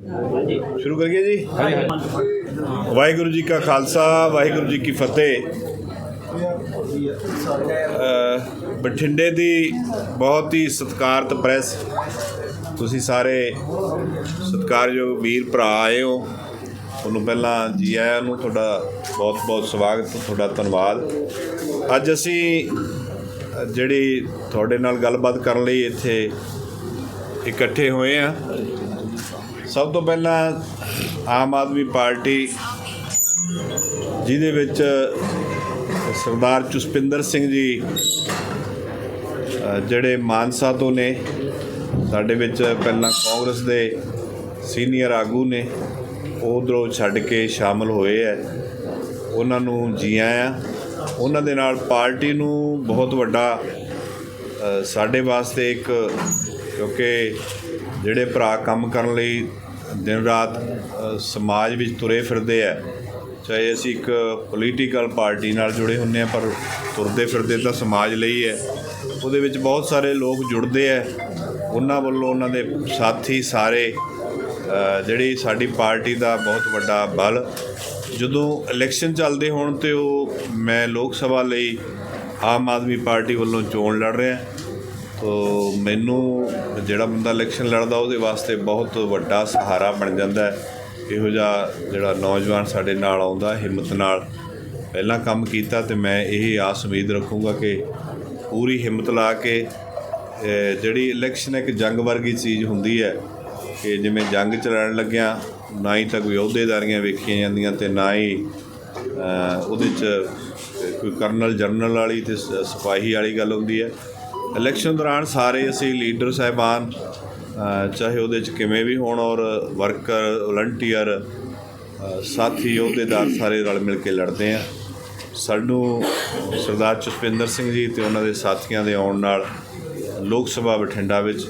ਸ਼ੁਰੂ ਕਰੀਏ ਜੀ? ਵਾਹਿਗੁਰੂ ਜੀ ਕਾ ਖਾਲਸਾ ਵਾਹਿਗੁਰੂ ਜੀ ਕੀ ਫਤਿਹ। ਬਠਿੰਡੇ ਦੀ ਬਹੁਤ ਹੀ ਸਤਿਕਾਰਤ ਪ੍ਰੈਸ। ਤੁਸੀਂ ਸਾਰੇ ਸਤਿਕਾਰਯੋਗ ਵੀਰ ਭਰਾ ਆਏ ਹੋ। ਤੁਹਾਨੂੰ ਪਹਿਲਾਂ ਜੀ ਆਇਆਂ ਨੂੰ ਤੁਹਾਡਾ ਬਹੁਤ ਬਹੁਤ ਸਵਾਗਤ ਤੁਹਾਡਾ ਧੰਨਵਾਦ। ਅੱਜ ਅਸੀਂ ਜਿਹੜੀ ਤੁਹਾਡੇ ਨਾਲ ਗੱਲਬਾਤ ਕਰਨ ਲਈ ਇੱਥੇ ਇਕੱਠੇ ਹੋਏ ਆ ਸਭ ਤੋਂ ਪਹਿਲਾਂ ਆਮ ਆਦਮੀ ਪਾਰਟੀ ਜਿਹਦੇ ਵਿੱਚ ਸਰਦਾਰ ਜਸਪਿੰਦਰ ਸਿੰਘ ਜੀ ਜਿਹੜੇ ਮਾਨਸਾ ਤੋਂ ਨੇ, ਸਾਡੇ ਵਿੱਚ ਪਹਿਲਾਂ ਕਾਂਗਰਸ ਦੇ ਸੀਨੀਅਰ ਆਗੂ ਨੇ, ਉਹ ਉੱਧਰੋਂ ਛੱਡ ਕੇ ਸ਼ਾਮਲ ਹੋਏ ਹੈ ਉਹਨਾਂ ਨੂੰ ਜੀ ਆਇਆਂ। ਉਹਨਾਂ ਦੇ ਨਾਲ ਪਾਰਟੀ ਨੂੰ ਬਹੁਤ ਵੱਡਾ ਸਾਡੇ ਵਾਸਤੇ ਇੱਕ ਕਿਉਂਕਿ ਜਿਹੜੇ ਭਰਾ ਕੰਮ ਕਰਨ ਲਈ ਦਿਨ ਰਾਤ ਸਮਾਜ ਵਿੱਚ ਤੁਰੇ ਫਿਰਦੇ ਆ। ਚਾਹੇ ਅਸੀਂ ਇੱਕ ਪੋਲੀਟੀਕਲ ਪਾਰਟੀ ਨਾਲ ਜੁੜੇ ਹੁੰਨੇ ਆ, ਪਰ ਤੁਰਦੇ ਫਿਰਦੇ ਤਾਂ ਸਮਾਜ ਲਈ ਹੈ। ਉਹਦੇ ਵਿੱਚ ਬਹੁਤ ਸਾਰੇ ਲੋਕ ਜੁੜਦੇ ਆ। ਉਹਨਾਂ ਵੱਲੋਂ ਉਹਨਾਂ ਦੇ ਸਾਥੀ ਸਾਰੇ ਜਿਹੜੀ ਸਾਡੀ ਪਾਰਟੀ ਦਾ ਬਹੁਤ ਵੱਡਾ ਬਲ। ਜਦੋਂ ਇਲੈਕਸ਼ਨ ਚੱਲਦੇ ਹੋਣ ਤੇ ਉਹ ਮੈਂ ਲੋਕ ਸਭਾ ਲਈ ਆਮ ਆਦਮੀ ਪਾਰਟੀ ਵੱਲੋਂ ਚੋਣ ਲੜ ਰਿਹਾ। ਤੋ ਮੈਨੂੰ ਜਿਹੜਾ ਬੰਦਾ ਇਲੈਕਸ਼ਨ ਲੜਦਾ ਉਹਦੇ ਵਾਸਤੇ ਬਹੁਤ ਵੱਡਾ ਸਹਾਰਾ ਬਣ ਜਾਂਦਾ ਹੈ। ਇਹੋ ਜਿਹਾ ਜਿਹੜਾ ਨੌਜਵਾਨ ਸਾਡੇ ਨਾਲ ਆਉਂਦਾ, ਹਿੰਮਤ ਨਾਲ ਪਹਿਲਾਂ ਕੰਮ ਕੀਤਾ ਤੇ ਮੈਂ ਇਹ ਆਸ ਉਮੀਦ ਰੱਖੂੰਗਾ ਕਿ ਪੂਰੀ ਹਿੰਮਤ ਲਾ ਕੇ ਜਿਹੜੀ ਇਲੈਕਸ਼ਨ ਇੱਕ ਜੰਗ ਵਰਗੀ ਚੀਜ਼ ਹੁੰਦੀ ਹੈ ਕਿ ਜਿਵੇਂ ਜੰਗ ਚ ਲੜਨ ਲੱਗਿਆ, ਨਾ ਹੀ ਤਾਂ ਕੋਈ ਅਹੁਦੇਦਾਰੀਆਂ ਵੇਖੀਆਂ ਜਾਂਦੀਆਂ ਤੇ ਨਾ ਹੀ ਉਹਦੇ ਚ ਕੋਈ ਕਰਨਲ ਜਨਰਲ ਵਾਲੀ ਤੇ ਸਿਪਾਹੀ ਵਾਲੀ ਗੱਲ ਹੁੰਦੀ ਹੈ। ਇਲੈਕਸ਼ਨ ਦੌਰਾਨ ਸਾਰੇ ਅਸੀਂ ਲੀਡਰ ਸਾਹਿਬਾਨ ਚਾਹੇ ਉਹਦੇ ਚ ਕਿਵੇਂ ਵੀ ਹੋਣ ਔਰ ਵਰਕਰ, ਵਲੰਟੀਅਰ ਸਾਥੀ, ਅਹੁਦੇਦਾਰ ਸਾਰੇ ਰਲ ਮਿਲ ਕੇ ਲੜਦੇ ਆ। ਸਾਨੂੰ ਸਰਦਾਰ ਜਸਪਿੰਦਰ ਸਿੰਘ ਜੀ ਤੇ ਉਹਨਾਂ ਦੇ ਸਾਥੀਆਂ ਦੇ ਆਉਣ ਨਾਲ ਲੋਕ ਸਭਾ ਬਠਿੰਡਾ ਵਿੱਚ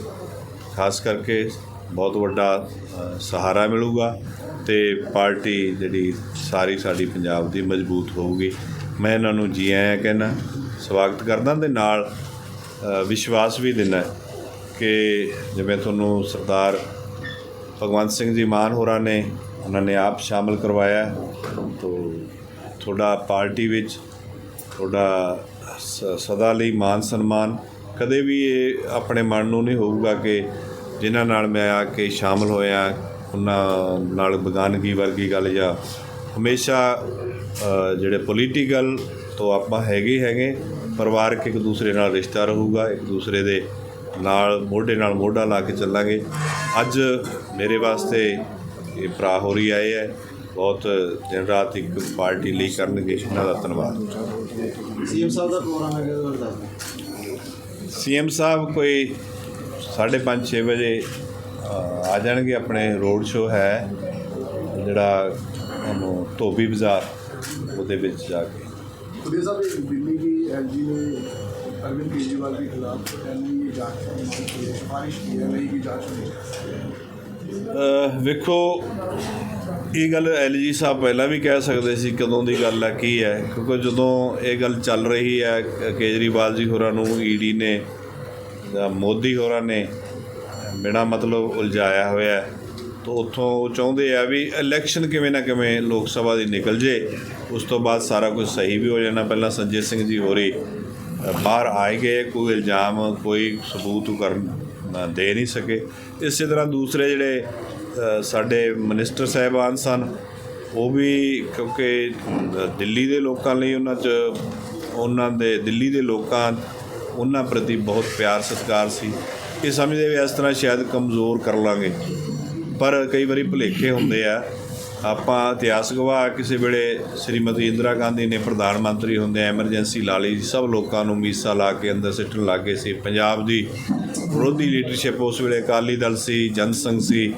ਖਾਸ ਕਰਕੇ ਬਹੁਤ ਵੱਡਾ ਸਹਾਰਾ ਮਿਲੂਗਾ ਤੇ ਪਾਰਟੀ ਜਿਹੜੀ ਸਾਰੀ ਸਾਡੀ ਪੰਜਾਬ ਦੀ ਮਜ਼ਬੂਤ ਹੋਊਗੀ। ਮੈਂ ਇਹਨਾਂ ਨੂੰ ਜੀ ਆਇਆਂ ਕਹਿੰਦਾ ਸਵਾਗਤ ਕਰਦਾ ਤੇ ਨਾਲ ਵਿਸ਼ਵਾਸ ਵੀ ਦਿੰਦਾ ਕਿ ਜਿਵੇਂ ਤੁਹਾਨੂੰ ਸਰਦਾਰ ਭਗਵੰਤ ਸਿੰਘ ਜੀ ਮਾਨ ਹੋਰਾਂ ਨੇ ਉਹਨਾਂ ਨੇ ਆਪ ਸ਼ਾਮਲ ਕਰਵਾਇਆ ਤੋਂ ਤੁਹਾਡਾ ਪਾਰਟੀ ਵਿੱਚ ਤੁਹਾਡਾ ਸ- ਸਦਾ ਲਈ ਮਾਨ ਸਨਮਾਨ ਕਦੇ ਵੀ ਇਹ ਆਪਣੇ ਮਨ ਨੂੰ ਨਹੀਂ ਹੋਊਗਾ ਕਿ ਜਿਨ੍ਹਾਂ ਨਾਲ ਮੈਂ ਆ ਕੇ ਸ਼ਾਮਲ ਹੋਇਆ, ਉਹਨਾਂ ਨਾਲ ਬਗਾਨਗੀ ਵਰਗੀ ਗੱਲ ਜਾਂ ਹਮੇਸ਼ਾ ਜਿਹੜੇ ਪੋਲੀਟੀਕਲ ਤੋਂ ਆਪਾਂ ਹੈਗੇ ਹੈਗੇ। ਪਰਿਵਾਰਕ ਇੱਕ ਦੂਸਰੇ ਨਾਲ ਰਿਸ਼ਤਾ ਰਹੂਗਾ ਇੱਕ ਦੂਸਰੇ ਦੇ ਨਾਲ ਮੋਢੇ ਨਾਲ ਮੋਢਾ ਲਾ ਕੇ ਚੱਲਾਂਗੇ। ਅੱਜ ਮੇਰੇ ਵਾਸਤੇ ਇਹ ਭਰਾ ਹੋਰੀ ਆਏ ਹੈ। ਬਹੁਤ ਦਿਨ ਰਾਤ ਇੱਕ ਪਾਰਟੀ ਲਈ ਕਰਨਗੇ। ਇਹਨਾਂ ਦਾ ਧੰਨਵਾਦ। ਸੀਐਮ ਸਾਹਿਬ ਦਾ ਪ੍ਰੋਗਰਾਮ ਹੈ ਕਿਹਦਾ ਦੱਸ ਸੀਐਮ ਸਾਹਿਬ ਕੋਈ 5:30 6 ਵਜੇ ਆ ਜਾਣਗੇ। ਆਪਣੇ ਰੋਡ ਸ਼ੋ ਹੈ ਜਿਹੜਾ ਉਹਨੂੰ ਧੋਬੀ ਬਾਜ਼ਾਰ ਉਹਦੇ ਵਿੱਚ ਜਾ ਕੇ। खुदिया साहब एक दिल्ली की एलजी ने अरविंद केजरीवाल के खिलाफ एनआईए की जांच की मांग की है सिफारिश की है एनआईए की जांच में ਅ, ਵੇਖੋ ਇਹ ਗੱਲ ਐਲਜੀ ਸਾਹਿਬ ਪਹਿਲਾਂ ਵੀ ਕਹਿ ਸਕਦੇ ਸੀ ਕਦੋਂ ਦੀ ਗੱਲ ਹੈ ਕੀ ਹੈ ਕਿਉਂਕਿ ਜਦੋਂ ਇਹ ਗੱਲ ਚੱਲ ਰਹੀ ਹੈ ਕ- ਕੇਜਰੀਵਾਲ ਜੀ ਹੋਰਾਂ ਨੂੰ ਈਡੀ ਨੇ ਜਾਂ ਮੋਦੀ ਹੋਰਾਂ ਨੇ ਬਿਨਾਂ ਮਤਲਬ ਉਲਝਾਇਆ ਹੋਇਆ ਹੈ ਤਾਂ ਉੱਥੋਂ ਉਹ ਚਾਹੁੰਦੇ ਆ ਵੀ ਇਲੈਕਸ਼ਨ ਕਿਵੇਂ ਨਾ ਕਿਵੇਂ ਲੋਕ ਸਭਾ ਦੀ ਨਿਕਲ ਜੇ। ਉਸ ਤੋਂ ਬਾਅਦ ਸਾਰਾ ਕੁਝ ਸਹੀ ਵੀ ਹੋ ਜਾਣਾ। ਪਹਿਲਾਂ ਸੰਜੇ ਸਿੰਘ ਜੀ ਹੋਰੀ ਅ, ਬਾਹਰ ਆਏ ਗਏ ਕੋਈ ਇਲਜ਼ਾਮ ਕੋਈ ਸਬੂਤ ਕਰਨ ਦੇ ਨਹੀਂ ਸਕੇ। ਇਸੇ ਤਰ੍ਹਾਂ ਦੂਸਰੇ ਜਿਹੜੇ ਸਾਡੇ ਮਿਨਿਸਟਰ ਸਾਹਿਬਾਨ ਸਨ ਉਹ ਵੀ ਕਿਉਂਕਿ ਦਿੱਲੀ ਦੇ ਲੋਕਾਂ ਲਈ ਉਹਨਾਂ 'ਚ ਉਹਨਾਂ ਦੇ ਦਿੱਲੀ ਦੇ ਲੋਕਾਂ ਉਹਨਾਂ ਪ੍ਰਤੀ ਬਹੁਤ ਪਿਆਰ ਸਤਿਕਾਰ ਸੀ। ਇਹ ਸਮਝਦੇ ਵੀ ਇਸ ਤਰ੍ਹਾਂ ਸ਼ਾਇਦ ਕਮਜ਼ੋਰ ਕਰ ਲਾਂਗੇ। ਪਰ ਕਈ ਵਾਰੀ ਭੁਲੇਖੇ ਹੁੰਦੇ ਆ। ਆਪਾਂ ਇਤਿਹਾਸ ਗਵਾਹ ਕਿਸੇ ਵੇਲੇ ਸ਼੍ਰੀਮਤੀ ਇੰਦਰਾ ਗਾਂਧੀ ਨੇ ਪ੍ਰਧਾਨ ਮੰਤਰੀ ਹੁੰਦੇ ਐਮਰਜੈਂਸੀ ਲਾ ਲਈ ਸਭ ਲੋਕਾਂ ਨੂੰ ਮੀਸਾ ਲਾ ਕੇ ਅੰਦਰ ਸਿੱਟਣ ਲੱਗੇ ਸੀ। ਪੰਜਾਬ ਦੀ ਵਿਰੋਧੀ ਲੀਡਰਸ਼ਿਪ ਉਸ ਵੇਲੇ ਅਕਾਲੀ ਦਲ ਸੀ ਜਨ ਸੰਘ ਸੀ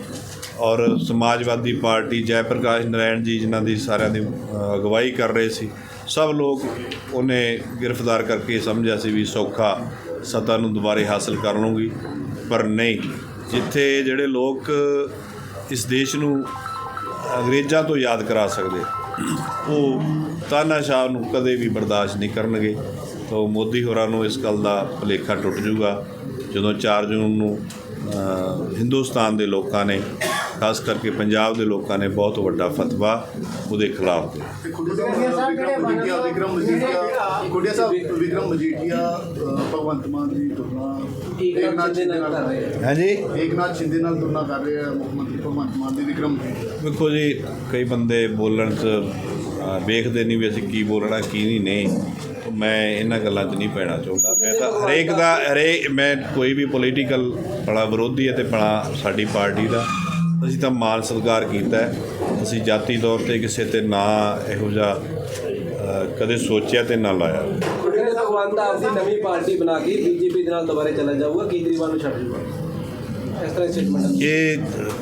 ਔਰ ਸਮਾਜਵਾਦੀ ਪਾਰਟੀ ਜੈ ਪ੍ਰਕਾਸ਼ ਨਰਾਇਣ ਜੀ ਜਿਨ੍ਹਾਂ ਦੀ ਸਾਰਿਆਂ ਦੀ ਅਗਵਾਈ ਕਰ ਰਹੇ ਸੀ। ਸਭ ਲੋਕ ਉਹਨੇ ਗ੍ਰਿਫਤਾਰ ਕਰਕੇ ਸਮਝਿਆ ਸੀ ਵੀ ਸੌਖਾ ਸੱਤਾ ਨੂੰ ਦੁਬਾਰੇ ਹਾਸਲ ਕਰ ਲੂੰਗੀ ਪਰ ਨਹੀਂ। ਜਿੱਥੇ ਜਿਹੜੇ ਲੋਕ ਇਸ ਦੇਸ਼ ਨੂੰ ਅੰਗਰੇਜ਼ਾਂ ਤੋਂ ਯਾਦ ਕਰਾ ਸਕਦੇ। ਉਹ ਤਾਨਾਸ਼ਾਹ ਨੂੰ ਕਦੇ ਵੀ ਬਰਦਾਸ਼ਤ ਨਹੀਂ ਕਰਨਗੇ। ਤਾਂ ਮੋਦੀ ਹੋਰਾਂ ਨੂੰ ਇਸ ਗੱਲ ਦਾ ਭੁਲੇਖਾ ਟੁੱਟ ਜੂਗਾ ਜਦੋਂ 4 ਜੂਨ ਨੂੰ ਹਿੰਦੁਸਤਾਨ ਦੇ ਲੋਕਾਂ ਨੇ, ਖਾਸ ਕਰਕੇ ਪੰਜਾਬ ਦੇ ਲੋਕਾਂ ਨੇ ਬਹੁਤ ਵੱਡਾ ਫਤਵਾ ਉਹਦੇ ਖਿਲਾਫ ਦਿੱਤਾ। ਤੇ ਸਾਹਿਬ ਵਿਕਰਮ ਮਜੀਠੀਆ ਭਗਵੰਤ ਮਾਨ ਦੀ ਤੁਲਨਾ ਏਕਨਾਥ ਸ਼ਿੰਦੇ ਨਾਲ ਕਰ ਰਹੇ ਆ। ਹਾਂਜੀ? ਸ਼ਿੰਦੇ ਨਾਲ ਤੁਲਨਾ ਕਰ ਰਹੇ ਆ ਮੁੱਖ ਮੰਤਰੀ ਭਗਵੰਤ ਮਾਨ ਦੀ ਵਿਕਰਮ ਵੇਖੋ ਜੀ ਕਈ ਬੰਦੇ ਬੋਲਣ 'ਚ ਅਹ, ਵੇਖਦੇ ਨਹੀਂ ਵੀ ਅਸੀਂ ਕੀ ਬੋਲਣਾ ਕੀ ਨਹੀਂ ਨਹੀਂ। ਮੈਂ ਇਹਨਾਂ ਗੱਲਾਂ 'ਚ ਨਹੀਂ ਪੈਣਾ ਚਾਹੁੰਦਾ। ਮੈਂ ਤਾਂ ਹਰੇਕ ਦਾ ਹਰੇ ਮੈਂ ਕੋਈ ਵੀ ਪੋਲੀਟੀਕਲ ਬੜਾ ਵਿਰੋਧੀ ਹੈ ਤੇ ਬੜਾ ਸਾਡੀ ਪਾਰਟੀ ਦਾ। ਅਸੀਂ ਤਾਂ ਮਾਨ ਸਤਿਕਾਰ ਕੀਤਾ ਹੈ। ਅਸੀਂ ਜਾਤੀ ਤੌਰ ਤੇ ਕਿਸੇ ਤੇ ਨਾ ਇਹੋ ਜਿਹਾ ਅਹ, ਕਦੇ ਸੋਚਿਆ ਤੇ ਨਾ ਲਾਇਆ। ਭਗਵੰਤ ਆਪਦੀ ਨਵੀਂ ਪਾਰਟੀ ਬਣਾ ਕੇ ਬੀਜੇਪੀ ਦੇ ਨਾਲ ਦੁਬਾਰੇ ਚਲਾ ਜਾਊਗਾ, ਕੇਜਰੀਵਾਲ ਨੂੰ ਛੱਡ ਜੂਗਾ। ਇਸ ਤਰ੍ਹਾਂ ਸਟੇਟਮੈਂਟ ਇਹ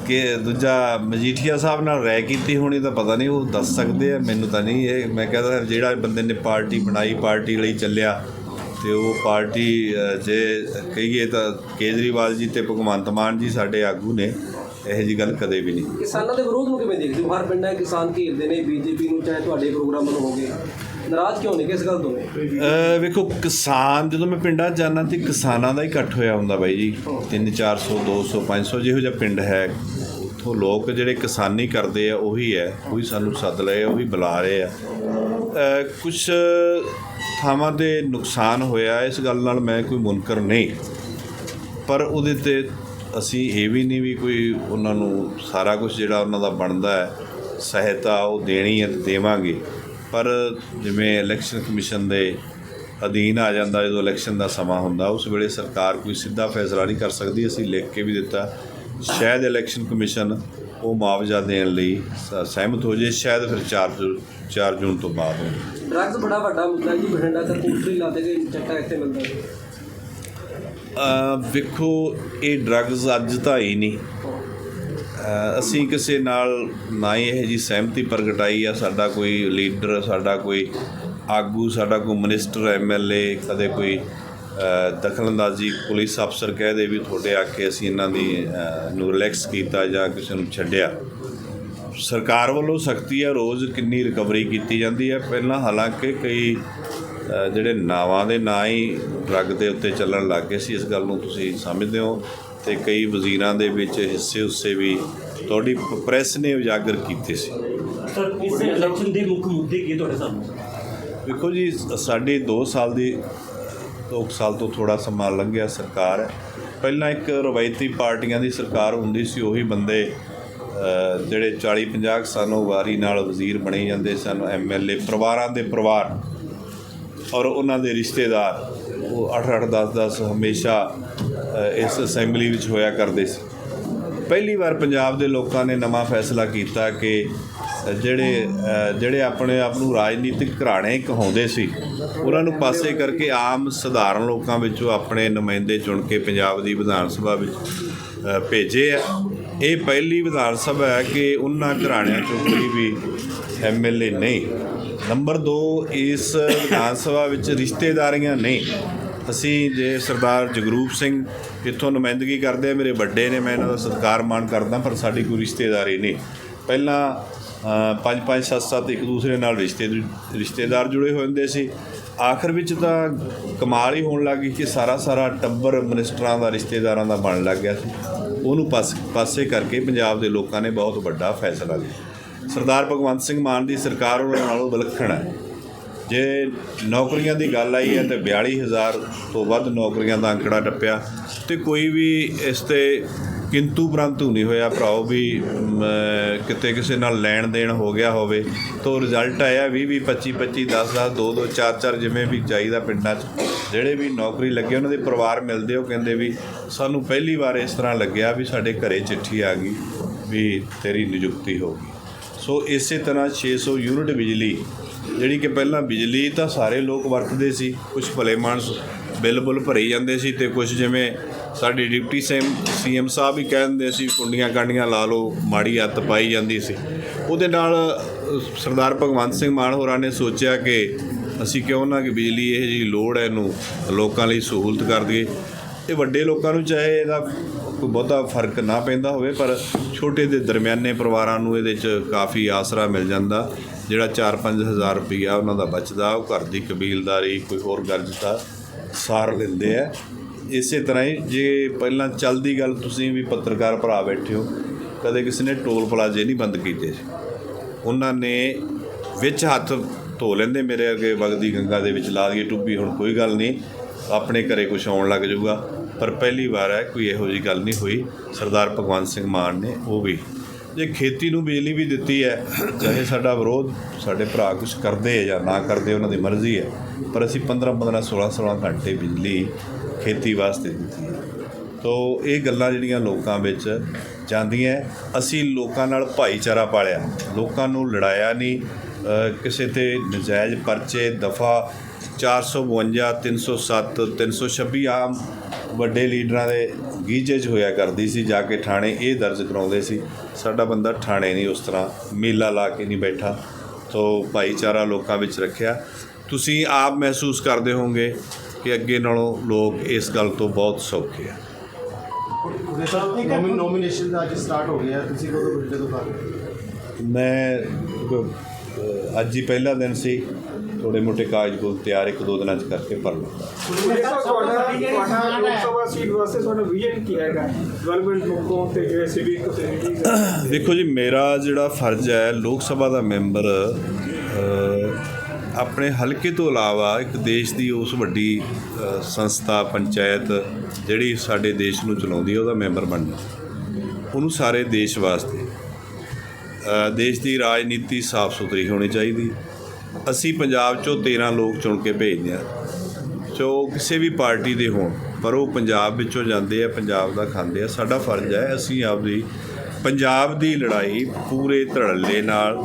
ਕਿ ਦੂਜਾ ਮਜੀਠੀਆ ਸਾਹਿਬ ਨਾਲ ਰਾਏ ਕੀਤੀ ਹੋਣੀ ਤਾਂ ਪਤਾ ਨਹੀਂ ਉਹ ਦੱਸ ਸਕਦੇ ਆ, ਮੈਨੂੰ ਤਾਂ ਨਹੀਂ ਇਹ, ਮੈਂ ਕਹਿੰਦਾ ਜਿਹੜਾ ਬੰਦੇ ਨੇ ਪਾਰਟੀ ਬਣਾਈ, ਪਾਰਟੀ ਲਈ ਚੱਲਿਆ ਤੇ ਉਹ ਪਾਰਟੀ ਜੇ ਕਹੀਏ ਤਾਂ ਕੇਜਰੀਵਾਲ ਜੀ ਤੇ ਭਗਵੰਤ ਮਾਨ ਜੀ ਸਾਡੇ ਆਗੂ ਨੇ। ਇਹੋ ਜੀ ਗੱਲ ਕਦੇ ਵੀ ਨਹੀਂ ਕਿਸਾਨਾਂ ਦੇ ਵਿਰੋਧ ਨੂੰ ਕਿਵੇਂ ਦੇਖਦੇ ਹੋ? ਹਰ ਪਿੰਡਾਂ ਕਿਸਾਨ ਘੇਰਦੇ ਨੇ ਬੀਜੇਪੀ ਨੂੰ ਚਾਹੇ ਤੁਹਾਡੇ ਪ੍ਰੋਗਰਾਮ ਨੂੰ ਹੋਗੇ ਨਾਰਾਜ਼ ਕਿਉਂ ਨੇ? ਕਿਸ ਗੱਲ ਤੋਂ ਨੇ? ਵੇਖੋ ਕਿਸਾਨ ਜਦੋਂ ਮੈਂ ਪਿੰਡਾਂ ਜਾਂਦਾ ਤੇ ਕਿਸਾਨਾਂ ਦਾ ਹੀ ਇਕੱਠ ਹੋਇਆ ਹੁੰਦਾ ਬਾਈ ਜੀ। 3 400 200 500 ਜਿਹੋ ਜਿਹਾ ਪਿੰਡ ਹੈ। ਉੱਥੋਂ ਲੋਕ ਜਿਹੜੇ ਕਿਸਾਨੀ ਕਰਦੇ ਆ ਉਹੀ ਹੈ। ਉਹੀ ਸਾਨੂੰ ਸੱਦ ਲਏ ਉਹੀ ਬੁਲਾ ਰਹੇ ਆ। ਕੁਝ ਥਾਵਾਂ ਤੇ ਨੁਕਸਾਨ ਹੋਇਆ ਇਸ ਗੱਲ ਨਾਲ ਮੈਂ ਕੋਈ ਮੁਨਕਰ ਨਹੀਂ। ਪਰ ਉਹਦੇ ਤੇ ਅਸੀਂ ਇਹ ਵੀ ਨਹੀਂ ਵੀ ਕੋਈ ਉਹਨਾਂ ਨੂੰ ਸਾਰਾ ਕੁਝ ਜਿਹੜਾ ਉਹਨਾਂ ਦਾ ਬਣਦਾ ਹੈ, ਸਹਾਇਤਾ ਉਹ ਦੇਣੀ ਹੈ ਤੇ ਦੇਵਾਂਗੇ। ਪਰ ਜਿਵੇਂ ਇਲੈਕਸ਼ਨ ਕਮਿਸ਼ਨ ਦੇ ਅਧੀਨ ਆ ਜਾਂਦਾ, ਜਦੋਂ ਇਲੈਕਸ਼ਨ ਦਾ ਸਮਾਂ ਹੁੰਦਾ, ਉਸ ਵੇਲੇ ਸਰਕਾਰ ਕੋਈ ਸਿੱਧਾ ਫੈਸਲਾ ਨਹੀਂ ਕਰ ਸਕਦੀ, ਅਸੀਂ ਲਿਖ ਕੇ ਵੀ ਦਿੱਤਾ। ਸ਼ਾਇਦ ਇਲੈਕਸ਼ਨ ਕਮਿਸ਼ਨ ਉਹ ਮੁਆਵਜ਼ਾ ਦੇਣ ਲਈ ਸ- ਸਹਿਮਤ ਹੋ ਜੇ, ਸ਼ਾਇਦ ਫਿਰ 4 ਜੂ 4 ਜੂਨ ਤੋਂ ਬਾਅਦ ਹੋ ਡਰੱਗਸ ਬੜਾ ਵੱਡਾ ਮੁੱਦਾ ਜੀ, ਬਠਿੰਡਾ ਤੱਕ ਪੋਸਟਰੀ ਲਾਦੇ ਗਏ ਚੱਕਾ ਇੱਥੇ ਮਿਲਦਾ ਵੇਖੋ, ਇਹ ਡਰੱਗਸ ਅੱਜ ਤਾਂ ਹੀ ਨਹੀਂ। ਅਸੀਂ ਕਿਸੇ ਨਾਲ ਨਾ ਹੀ ਇਹ ਜੀ ਸਹਿਮਤੀ ਪ੍ਰਗਟਾਈ ਆ, ਸਾਡਾ ਕੋਈ ਲੀਡਰ ਸਾਡਾ ਕੋਈ ਆਗੂ, ਸਾਡਾ ਕੋਈ ਮਿਨਿਸਟਰ ਐਮਐਲਏ ਕਦੇ ਕੋਈ ਦਖਲਅੰਦਾਜ਼ੀ ਪੁਲਿਸ ਅਫਸਰ ਕਹਿ ਦੇ ਵੀ ਤੁਹਾਡੇ ਆ ਕੇ ਅਸੀਂ ਇਹਨਾਂ ਦੀ ਨੂੰ ਰਿਲੈਕਸ ਕੀਤਾ ਜਾਂ ਕਿਸੇ ਨੂੰ ਛੱਡਿਆ। ਸਰਕਾਰ ਵੱਲੋਂ ਸਖਤੀ ਆ, ਰੋਜ਼ ਕਿੰਨੀ ਰਿਕਵਰੀ ਕੀਤੀ ਜਾਂਦੀ ਹੈ ਪਹਿਲਾਂ ਹਾਲਾਂਕਿ ਕਈ ਜਿਹੜੇ ਨਾਵਾਂ ਦੇ ਨਾਂ ਹੀ ਡਰੱਗ ਦੇ ਉੱਤੇ ਚੱਲਣ ਲੱਗ ਗਏ ਸੀ ਇਸ ਗੱਲ ਨੂੰ ਤੁਸੀਂ ਸਮਝਦੇ ਹੋ ਤੇ ਕਈ ਵਜ਼ੀਰਾਂ ਦੇ ਵਿੱਚ ਹਿੱਸੇ ਹੁੱਸੇ ਵੀ ਤੁਹਾਡੀ ਪ੍ਰੈਸ ਨੇ ਉਜਾਗਰ ਕੀਤੇ ਸੀ। ਸਰ ਇਸ ਇਲੈਕਸ਼ਨ ਦੇ ਮੁੱਖ ਮੁੱਦੇ ਕੀ ਹੈ ਤੁਹਾਡੇ ਸਾਹਮਣੇ? ਵੇਖੋ ਜੀ ਸਾਡੀ 2 ਸਾਲ ਦੀ 2 ਸਾਲ ਤੋਂ ਥੋੜਾ ਸਮਾਂ ਲੰਘਿਆ ਸਰਕਾਰ। ਪਹਿਲਾਂ ਇੱਕ ਰਵਾਇਤੀ ਪਾਰਟੀਆਂ ਦੀ ਸਰਕਾਰ ਹੁੰਦੀ ਸੀ ਉਹੀ ਬੰਦੇ ਜਿਹੜੇ 40 50 ਸਾਲੋਂ ਵਾਰੀ ਨਾਲ ਵਜ਼ੀਰ ਬਣੇ ਜਾਂਦੇ ਸਨ ਐਮਐਲਏ ਪਰਿਵਾਰਾਂ ਦੇ ਪਰਿਵਾਰ। ਔਰ ਉਹਨਾਂ ਦੇ ਰਿਸ਼ਤੇਦਾਰ, ਉਹ 8 8 10 10 ਹਮੇਸ਼ਾ ਇਸ ਅਸੈਂਬਲੀ ਵਿੱਚ ਹੋਇਆ ਕਰਦੇ ਸੀ। ਪਹਿਲੀ ਵਾਰ ਪੰਜਾਬ ਦੇ ਲੋਕਾਂ ਨੇ ਨਵਾਂ ਫੈਸਲਾ ਕੀਤਾ ਕਿ ਜਿਹੜੇ ਜਿਹੜੇ ਆਪਣੇ ਆਪ ਨੂੰ ਰਾਜਨੀਤਿਕ ਘਰਾਣੇ ਕਹਾਉਂਦੇ ਸੀ, ਉਹਨਾਂ ਨੂੰ ਪਾਸੇ ਕਰਕੇ ਆਮ ਸਧਾਰਨ ਲੋਕਾਂ ਵਿੱਚੋਂ ਆਪਣੇ ਨੁਮਾਇੰਦੇ ਚੁਣ ਕੇ ਪੰਜਾਬ ਦੀ ਵਿਧਾਨ ਸਭਾ ਵਿੱਚ ਭੇਜੇ ਆ। ਇਹ ਪਹਿਲੀ ਵਿਧਾਨ ਸਭਾ ਹੈ ਕਿ ਉਹਨਾਂ ਘਰਾਣਿਆਂ ਚੋਂ ਕੋਈ ਵੀ ਐਮਐਲਏ ਨਹੀਂ। ਨੰਬਰ 2 ਇਸ ਵਿਧਾਨ ਸਭਾ ਵਿੱਚ ਰਿਸ਼ਤੇਦਾਰੀਆਂ ਨੇ। ਅਸੀਂ ਜੇ ਸਰਦਾਰ ਜਗਰੂਪ ਸਿੰਘ ਇੱਥੋਂ ਨੁਮਾਇੰਦਗੀ ਕਰਦੇ ਆ ਮੇਰੇ ਵੱਡੇ ਨੇ ਮੈਂ ਇਹਨਾਂ ਦਾ ਸਤਿਕਾਰ ਮਾਣ ਕਰਦਾ ਪਰ ਸਾਡੀ ਕੋਈ ਰਿਸ਼ਤੇਦਾਰੀ ਨਹੀਂ। ਪਹਿਲਾਂ ਅ, ਪੰਜ ਪੰਜ ਸੱਤ ਸੱਤ ਇੱਕ ਦੂਸਰੇ ਨਾਲ ਰਿਸ਼ਤੇ ਰਿਸ਼ਤੇਦਾਰ ਜੁੜੇ ਹੋਏ ਹੁੰਦੇ ਸੀ। ਆਖਰ ਵਿੱਚ ਤਾਂ ਕਮਾਲ ਹੀ ਹੋਣ ਲੱਗੀ ਕਿ ਸਾਰਾ ਸਾਰਾ ਟੱਬਰ ਮਿਨਿਸਟਰਾਂ ਦਾ ਰਿਸ਼ਤੇਦਾਰਾਂ ਦਾ ਬਣ ਲੱਗ ਗਿਆ ਸੀ। ਉਹਨੂੰ ਪਾਸ ਪਾਸੇ ਕਰਕੇ ਪੰਜਾਬ ਦੇ ਲੋਕਾਂ ਨੇ ਬਹੁਤ ਵੱਡਾ ਫੈਸਲਾ ਲਿਆ। ਸਰਦਾਰ ਭਗਵੰਤ ਸਿੰਘ ਮਾਨ ਦੀ ਸਰਕਾਰ ਉਹਨਾਂ ਨਾਲੋਂ ਵਿਲੱਖਣ ਹੈ। ਜੇ ਨੌਕਰੀਆਂ ਦੀ ਗੱਲ ਆਈ ਹੈ ਤੇ 42000 ਤੋਂ ਵੱਧ ਨੌਕਰੀਆਂ ਦਾ ਅੰਕੜਾ ਟੱਪਿਆ ਤੇ ਕੋਈ ਵੀ ਇਸ ਤੇ ਕਿੰਤੂ ਪ੍ਰੰਤੂ ਨਹੀਂ ਹੋਇਆ, ਭਰਾਓ ਵੀ ਕਿਤੇ ਕਿਸੇ ਨਾਲ ਲੈਣ ਦੇਣ ਹੋ ਗਿਆ ਹੋਵੇ ਤਾਂ ਰਿਜ਼ਲਟ ਆਇਆ 20 20 25 25 10 10 2 2 4 4 ਜਿਵੇਂ ਵੀ ਚਾਹੀਦਾ ਪਿੰਡਾਂ 'ਚ। ਜਿਹੜੇ ਵੀ ਨੌਕਰੀ ਲੱਗੇ, ਉਹਨਾਂ ਦੇ ਪਰਿਵਾਰ ਮਿਲਦੇ, ਉਹ ਕਹਿੰਦੇ ਵੀ ਸਾਨੂੰ ਪਹਿਲੀ ਵਾਰ ਇਸ ਤਰ੍ਹਾਂ ਲੱਗਿਆ ਵੀ ਸਾਡੇ ਘਰੇ ਚਿੱਠੀ ਆ ਗਈ ਵੀ ਤੇਰੀ ਨਿਯੁਕਤੀ ਹੋ ਗਈ। ਸੋ ਇਸੇ ਤਰ੍ਹਾਂ 600 ਯੂਨਿਟ ਬਿਜਲੀ, ਜਿਹੜੀ ਕਿ ਪਹਿਲਾਂ ਬਿਜਲੀ ਤਾਂ ਸਾਰੇ ਲੋਕ ਵਰਤਦੇ ਸੀ ਕੁਝ ਭਲੇ ਮਾਨਸ ਬਿੱਲ ਬੁੱਲ ਭਰੇ ਜਾਂਦੇ ਸੀ ਤੇ ਕੁਝ ਜਿਵੇਂ ਸਾਡੇ ਡਿਪਟੀ ਸੀਐਮ ਸੀਐਮ ਸਾਹਿਬ ਵੀ ਕਹਿ ਦਿੰਦੇ ਸੀ, ਕੁੰਡੀਆਂ ਕਾਂਡੀਆਂ ਲਾ ਲਓ, ਮਾੜੀ ਹੱਤ ਪਾਈ ਜਾਂਦੀ ਸੀ। ਉਹਦੇ ਨਾਲ, ਸਰਦਾਰ ਭਗਵੰਤ ਸਿੰਘ ਮਾਨ ਹੋਰਾਂ ਨੇ ਸੋਚਿਆ ਕਿ ਅਸੀਂ ਕਿਉਂ ਨਾ ਕਿ ਬਿਜਲੀ ਇਹ ਜੀ ਲੋੜ ਹੈ ਇਹਨੂੰ ਲੋਕਾਂ ਲਈ ਸਹੂਲਤ ਕਰ ਦਈਏ। ਇਹ ਵੱਡੇ ਲੋਕਾਂ ਨੂੰ ਚਾਹੇ ਇਹਦਾ ਕੋਈ ਬਹੁਤਾ ਫ਼ਰਕ ਨਾ ਪੈਂਦਾ ਹੋਵੇ, ਪਰ ਛੋਟੇ ਦੇ ਦਰਮਿਆਨੇ ਪਰਿਵਾਰਾਂ ਨੂੰ ਇਹਦੇ 'ਚ ਕਾਫੀ ਆਸਰਾ ਮਿਲ ਜਾਂਦਾ, ਜਿਹੜਾ 4-5 ਹਜ਼ਾਰ ਰੁਪਈਆ ਉਹਨਾਂ ਦਾ ਬਚਦਾ, ਉਹ ਘਰ ਦੀ ਕਬੀਲਦਾਰੀ, ਕੋਈ ਹੋਰ ਗਰਜ ਦਾ ਸਾਰ ਲੈਂਦੇ ਆ। ਇਸੇ ਤਰ੍ਹਾਂ ਹੀ ਜੇ ਪਹਿਲਾਂ ਚੱਲਦੀ ਗੱਲ ਤੁਸੀਂ ਵੀ ਪੱਤਰਕਾਰ ਭਰਾ ਬੈਠੇ ਹੋ, ਕਦੇ ਕਿਸੇ ਨੇ ਟੋਲ ਪਲਾਜ਼ੇ ਨਹੀਂ ਬੰਦ ਕੀਤੇ। ਉਹਨਾਂ ਨੇ ਵਿੱਚ ਹੱਥ ਧੋ ਲੈਂਦੇ ਮੇਰੇ ਅੱਗੇ, ਵਗਦੀ ਗੰਗਾ ਦੇ ਵਿੱਚ ਲਾ ਦਈਏ, ਟੁੱਬੀ, ਹੁਣ ਕੋਈ ਗੱਲ ਨਹੀਂ, ਆਪਣੇ ਘਰੇ ਕੁਛ ਆਉਣ ਲੱਗ ਜਾਊਗਾ। ਪਰ ਪਹਿਲੀ ਵਾਰ ਹੈ, ਕੋਈ ਇਹੋ ਜਿਹੀ ਗੱਲ ਨਹੀਂ ਹੋਈ। ਸਰਦਾਰ ਭਗਵੰਤ ਸਿੰਘ ਮਾਨ ਨੇ ਉਹ ਵੀ। ਜੇ ਖੇਤੀ ਨੂੰ ਬਿਜਲੀ ਵੀ ਦਿੱਤੀ ਹੈ, ਚਾਹੇ ਸਾਡਾ ਵਿਰੋਧ ਸਾਡੇ ਭਰਾ ਕੁਝ ਕਰਦੇ ਆ ਜਾਂ ਨਾ ਕਰਦੇ, ਉਹਨਾਂ ਦੀ ਮਰਜ਼ੀ ਹੈ। ਪਰ ਅਸੀਂ 15 15 16 16 ਘੰਟੇ ਬਿਜਲੀ ਖੇਤੀ ਵਾਸਤੇ ਦਿੱਤੀ ਹੈ। ਤੋ ਇਹ ਗੱਲਾਂ ਜਿਹੜੀਆਂ ਲੋਕਾਂ ਵਿੱਚ ਜਾਂਦੀਆਂ, ਅਸੀਂ ਲੋਕਾਂ ਨਾਲ ਭਾਈਚਾਰਾ ਪਾਲਿਆ। ਲੋਕਾਂ ਨੂੰ ਲੜਾਇਆ ਨਹੀਂ। ਕਿਸੇ ਤੇ ਨਜਾਇਜ਼ ਪਰਚੇ, ਦਫਾ 452 307 326 ਆਮ ਵੱਡੇ ਲੀਡਰਾਂ ਦੇ ਗੀਜੇ 'ਚ ਹੋਇਆ ਕਰਦੀ ਸੀ ਜਾ ਕੇ ਥਾਣੇ ਇਹ ਦਰਜ ਕਰਾਉਂਦੇ ਸੀ ਸਾਡਾ ਬੰਦਾ ਥਾਣੇ ਨਹੀਂ ਉਸ ਤਰ੍ਹਾਂ ਮੇਲਾ ਲਾ ਕੇ ਨਹੀਂ ਬੈਠਾ ਤੋ ਭਾਈਚਾਰਾ ਲੋਕਾਂ ਵਿੱਚ ਰੱਖਿਆ। ਤੁਸੀਂ ਆਪ ਮਹਿਸੂਸ ਕਰਦੇ ਹੋਵੋਗੇ ਕਿ ਅੱਗੇ ਨਾਲੋਂ ਲੋਕ ਇਸ ਗੱਲ ਤੋਂ ਬਹੁਤ ਸੌਖੇ ਆ। ਨੋਮੀ ਨੋਮੀਨੇਸ਼ਨ ਦਾ ਅੱਜ ਸਟਾਰਟ ਹੋ ਗਿਆ ਤੁਸੀਂ ਕਦੋਂ ਬੁੱਢੇ ਤੋਂ ਕਰ ਮੈਂ ਅੱਜ ਹੀ ਪਹਿਲਾ ਦਿਨ ਸੀ। ਥੋੜੇ ਮੋਟੇ ਕਾਗਜ਼ ਕੋਲ ਤਿਆਰ ਇੱਕ ਦੋ ਦਿਨਾਂ ਚ ਕਰਕੇ ਭਰ ਲਵਾਂਗਾ ਤੁਹਾਡਾ ਤੁਹਾਡਾ ਲੋਕ ਸਭਾ ਸੀਟ ਵਾਸਤੇ ਤੁਹਾਡਾ ਵਿਜ਼ਨ ਕੀ ਹੈਗਾ? ਡਿਵੈਲਪਮੈਂਟ ਲੋਕਾਂ ਤੇ ਜਿਹੜੇ ਸਿਵਿਕ ਕਮਿਊਨਿਟੀਜ਼ ਦੇਖੋ ਜੀ ਮੇਰਾ ਜਿਹੜਾ ਫਰਜ਼ ਹੈ ਲੋਕ ਸਭਾ ਦਾ ਮੈਂਬਰ ਆਪਣੇ ਹਲਕੇ ਤੋਂ ਇਲਾਵਾ ਇੱਕ ਦੇਸ਼ ਦੀ ਉਸ ਵੱਡੀ ਸੰਸਥਾ ਪੰਚਾਇਤ ਜਿਹੜੀ ਸਾਡੇ ਦੇਸ਼ ਨੂੰ ਚਲਾਉਂਦੀ ਹੈ ਉਹਦਾ ਮੈਂਬਰ ਬਣਨਾ। ਉਹਨੂੰ ਸਾਰੇ ਦੇਸ਼ ਵਾਸਤੇ ਦੇਸ਼ ਦੀ ਰਾਜਨੀਤੀ ਸਾਫ਼ ਸੁਥਰੀ ਹੋਣੀ ਚਾਹੀਦੀ ਅਸੀਂ ਪੰਜਾਬ ਚੋਂ 13 ਲੋਕ ਚੁਣ ਕੇ ਭੇਜਦੇ ਹਾਂ। ਸੋ ਕਿਸੇ ਵੀ ਪਾਰਟੀ ਦੇ ਹੋਣ, ਪਰ ਉਹ ਪੰਜਾਬ ਵਿੱਚੋਂ ਜਾਂਦੇ ਆ, ਪੰਜਾਬ ਦਾ ਖਾਂਦੇ ਆ। ਸਾਡਾ ਫਰਜ਼ ਹੈ, ਅਸੀਂ ਆਪਦੀ ਪੰਜਾਬ ਦੀ ਲੜਾਈ ਪੂਰੇ ਧੜੱਲੇ ਨਾਲ,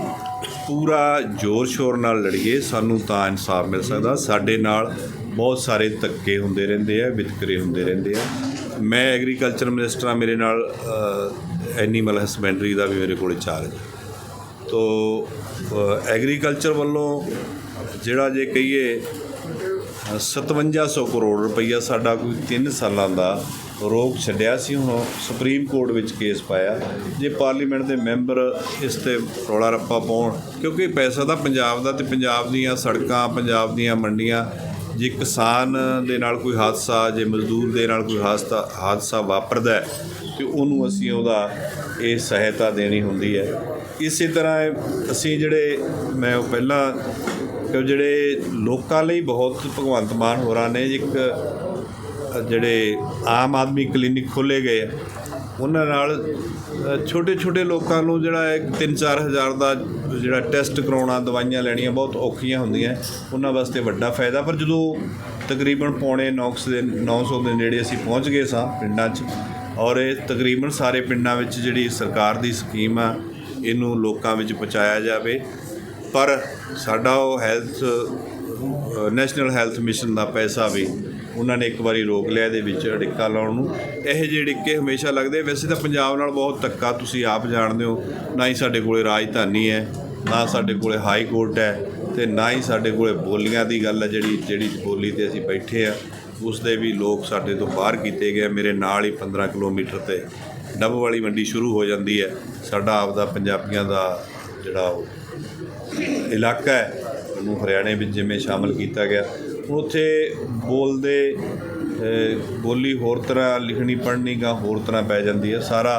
ਪੂਰਾ ਜ਼ੋਰ ਸ਼ੋਰ ਨਾਲ ਲੜੀਏ, ਸਾਨੂੰ ਤਾਂ ਇਨਸਾਫ ਮਿਲ ਸਕਦਾ। ਸਾਡੇ ਨਾਲ ਬਹੁਤ ਸਾਰੇ ਧੱਕੇ ਹੁੰਦੇ ਰਹਿੰਦੇ ਆ, ਵਿਤਕਰੇ ਹੁੰਦੇ ਰਹਿੰਦੇ ਆ। ਮੈਂ ਐਗਰੀਕਲਚਰ ਮਿਨਿਸਟਰ ਆ ਮੇਰੇ ਨਾਲ ਐਨੀਮਲ ਹਸਬੈਂਡਰੀ ਦਾ ਵੀ ਮੇਰੇ ਕੋਲ ਚਾਰਜ ਹੈ। ਤੋ ਐਗਰੀਕਲਚਰ ਵੱਲੋਂ ਜਿਹੜਾ ਜੇ ਕਹੀਏ ਅ, 5700 ਕਰੋੜ ਰੁਪਈਆ ਸਾਡਾ ਕੋਈ 3 ਸਾਲਾਂ ਦਾ ਰੋਕ ਛੱਡਿਆ ਸੀ। ਹੁਣ ਸੁਪਰੀਮ ਕੋਰਟ ਵਿੱਚ ਕੇਸ ਪਾਇਆ। ਜੇ ਪਾਰਲੀਮੈਂਟ ਦੇ ਮੈਂਬਰ ਇਸ ਤੇ ਰੌਲਾ ਰੱਪਾ ਪਾਉਣ ਕਿਉਂਕਿ ਪੈਸਾ ਤਾਂ ਪੰਜਾਬ ਦਾ ਤੇ ਪੰਜਾਬ ਦੀਆਂ ਸੜਕਾਂ ਪੰਜਾਬ ਦੀਆਂ ਮੰਡੀਆਂ ਜੇ ਕਿਸਾਨ ਦੇ ਨਾਲ ਕੋਈ ਹਾਦਸਾ ਜੇ ਮਜ਼ਦੂਰ ਦੇ ਨਾਲ ਕੋਈ ਹਾਦਸਾ ਹਾਦਸਾ ਵਾਪਰਦਾ ਹੈ ਤੇ ਉਹਨੂੰ ਅਸੀਂ ਉਹਦਾ ਇਹ ਸਹਾਇਤਾ ਦੇਣੀ ਹੁੰਦੀ ਹੈ। ਇਸੇ ਤਰ੍ਹਾਂ ਅਸੀਂ ਜਿਹੜੇ, ਮੈਂ ਉਹ ਪਹਿਲਾਂ, ਕਿ ਜਿਹੜੇ ਲੋਕਾਂ ਲਈ ਬਹੁਤ ਭਗਵੰਤ ਮਾਨ ਹੋਰਾਂ ਨੇ ਇੱਕ, ਜਿਹੜੇ ਆਮ ਆਦਮੀ ਕਲੀਨਿਕ ਖੋਲੇ ਗਏ ਆ, ਉਹਨਾਂ ਨਾਲ ਛੋਟੇ ਛੋਟੇ ਲੋਕਾਂ ਨੂੰ ਜਿਹੜਾ ਹੈ 3-4 ਹਜ਼ਾਰ ਦਾ ਜਿਹੜਾ ਟੈਸਟ ਕਰਾਉਣਾ, ਦਵਾਈਆਂ ਲੈਣੀਆਂ ਬਹੁਤ ਔਖੀਆਂ ਹੁੰਦੀਆਂ, ਉਹਨਾਂ ਵਾਸਤੇ ਵੱਡਾ ਫਾਇਦਾ। ਪਰ ਜਦੋਂ ਤਕਰੀਬਨ ਪੌਣੇ 900 ਦੇ 900 ਦੇ ਨੇੜੇ ਅਸੀਂ ਪਹੁੰਚ ਗਏ ਸਾਂ ਪਿੰਡਾਂ 'ਚ, ਔਰ ਇਹ ਤਕਰੀਬਨ ਸਾਰੇ ਪਿੰਡਾਂ ਵਿੱਚ ਜਿਹੜੀ ਸਰਕਾਰ ਦੀ ਸਕੀਮ ਆ ਇਹਨੂੰ ਲੋਕਾਂ ਵਿੱਚ ਪਹੁੰਚਾਇਆ ਜਾਵੇ। ਪਰ ਸਾਡਾ ਉਹ ਹੈਲਥ, ਨੈਸ਼ਨਲ ਹੈਲਥ ਮਿਸ਼ਨ ਦਾ ਪੈਸਾ ਵੀ ਉਹਨਾਂ ਨੇ ਇੱਕ ਵਾਰੀ ਰੋਕ ਲਿਆ ਇਹਦੇ ਵਿੱਚ ਅੜਿੱਕਾ ਲਾਉਣ ਨੂੰ। ਇਹ ਜਿਹੇ ਅੜਿੱਕੇ ਹਮੇਸ਼ਾ ਲੱਗਦੇ, ਵੈਸੇ ਤਾਂ ਪੰਜਾਬ ਨਾਲ ਬਹੁਤ ਧੱਕਾ ਤੁਸੀਂ ਆਪ ਜਾਣਦੇ ਹੋ। ਨਾ ਹੀ ਸਾਡੇ ਕੋਲੇ ਰਾਜਧਾਨੀ ਹੈ, ਨਾ ਸਾਡੇ ਕੋਲੇ ਹਾਈ ਕੋਰਟ ਹੈ ਤੇ ਨਾ ਹੀ ਸਾਡੇ ਕੋਲੇ ਬੋਲੀਆਂ ਦੀ ਗੱਲ ਹੈ ਜਿਹੜੀ ਜਿਹੜੀ ਬੋਲੀ ਤੇ ਅਸੀਂ ਬੈਠੇ ਆ ਉਸ ਦੇ ਵੀ ਲੋਕ ਸਾਡੇ ਤੋਂ ਬਾਹਰ ਕੀਤੇ ਗਏ, ਮੇਰੇ ਨਾਲ ਹੀ 15 ਕਿਲੋਮੀਟਰ ਤੇ ਡੱਬ ਵਾਲੀ ਮੰਡੀ ਸ਼ੁਰੂ ਹੋ ਜਾਂਦੀ ਹੈ। ਸਾਡਾ ਆਪਦਾ ਪੰਜਾਬੀਆਂ ਦਾ ਜਿਹੜਾ ਉਹ ਇਲਾਕਾ ਹੈ, ਉਹਨੂੰ ਹਰਿਆਣੇ ਵਿੱਚ ਜਿਵੇਂ ਸ਼ਾਮਲ ਕੀਤਾ ਗਿਆ। ਉੱਥੇ ਬੋਲਦੇ ਬੋਲੀ ਹੋਰ ਤਰ੍ਹਾਂ ਲਿਖਣੀ, ਪੜ੍ਹਨੀ ਗਾ ਹੋਰ ਤਰ੍ਹਾਂ ਪੈ ਜਾਂਦੀ ਹੈ। ਸਾਰਾ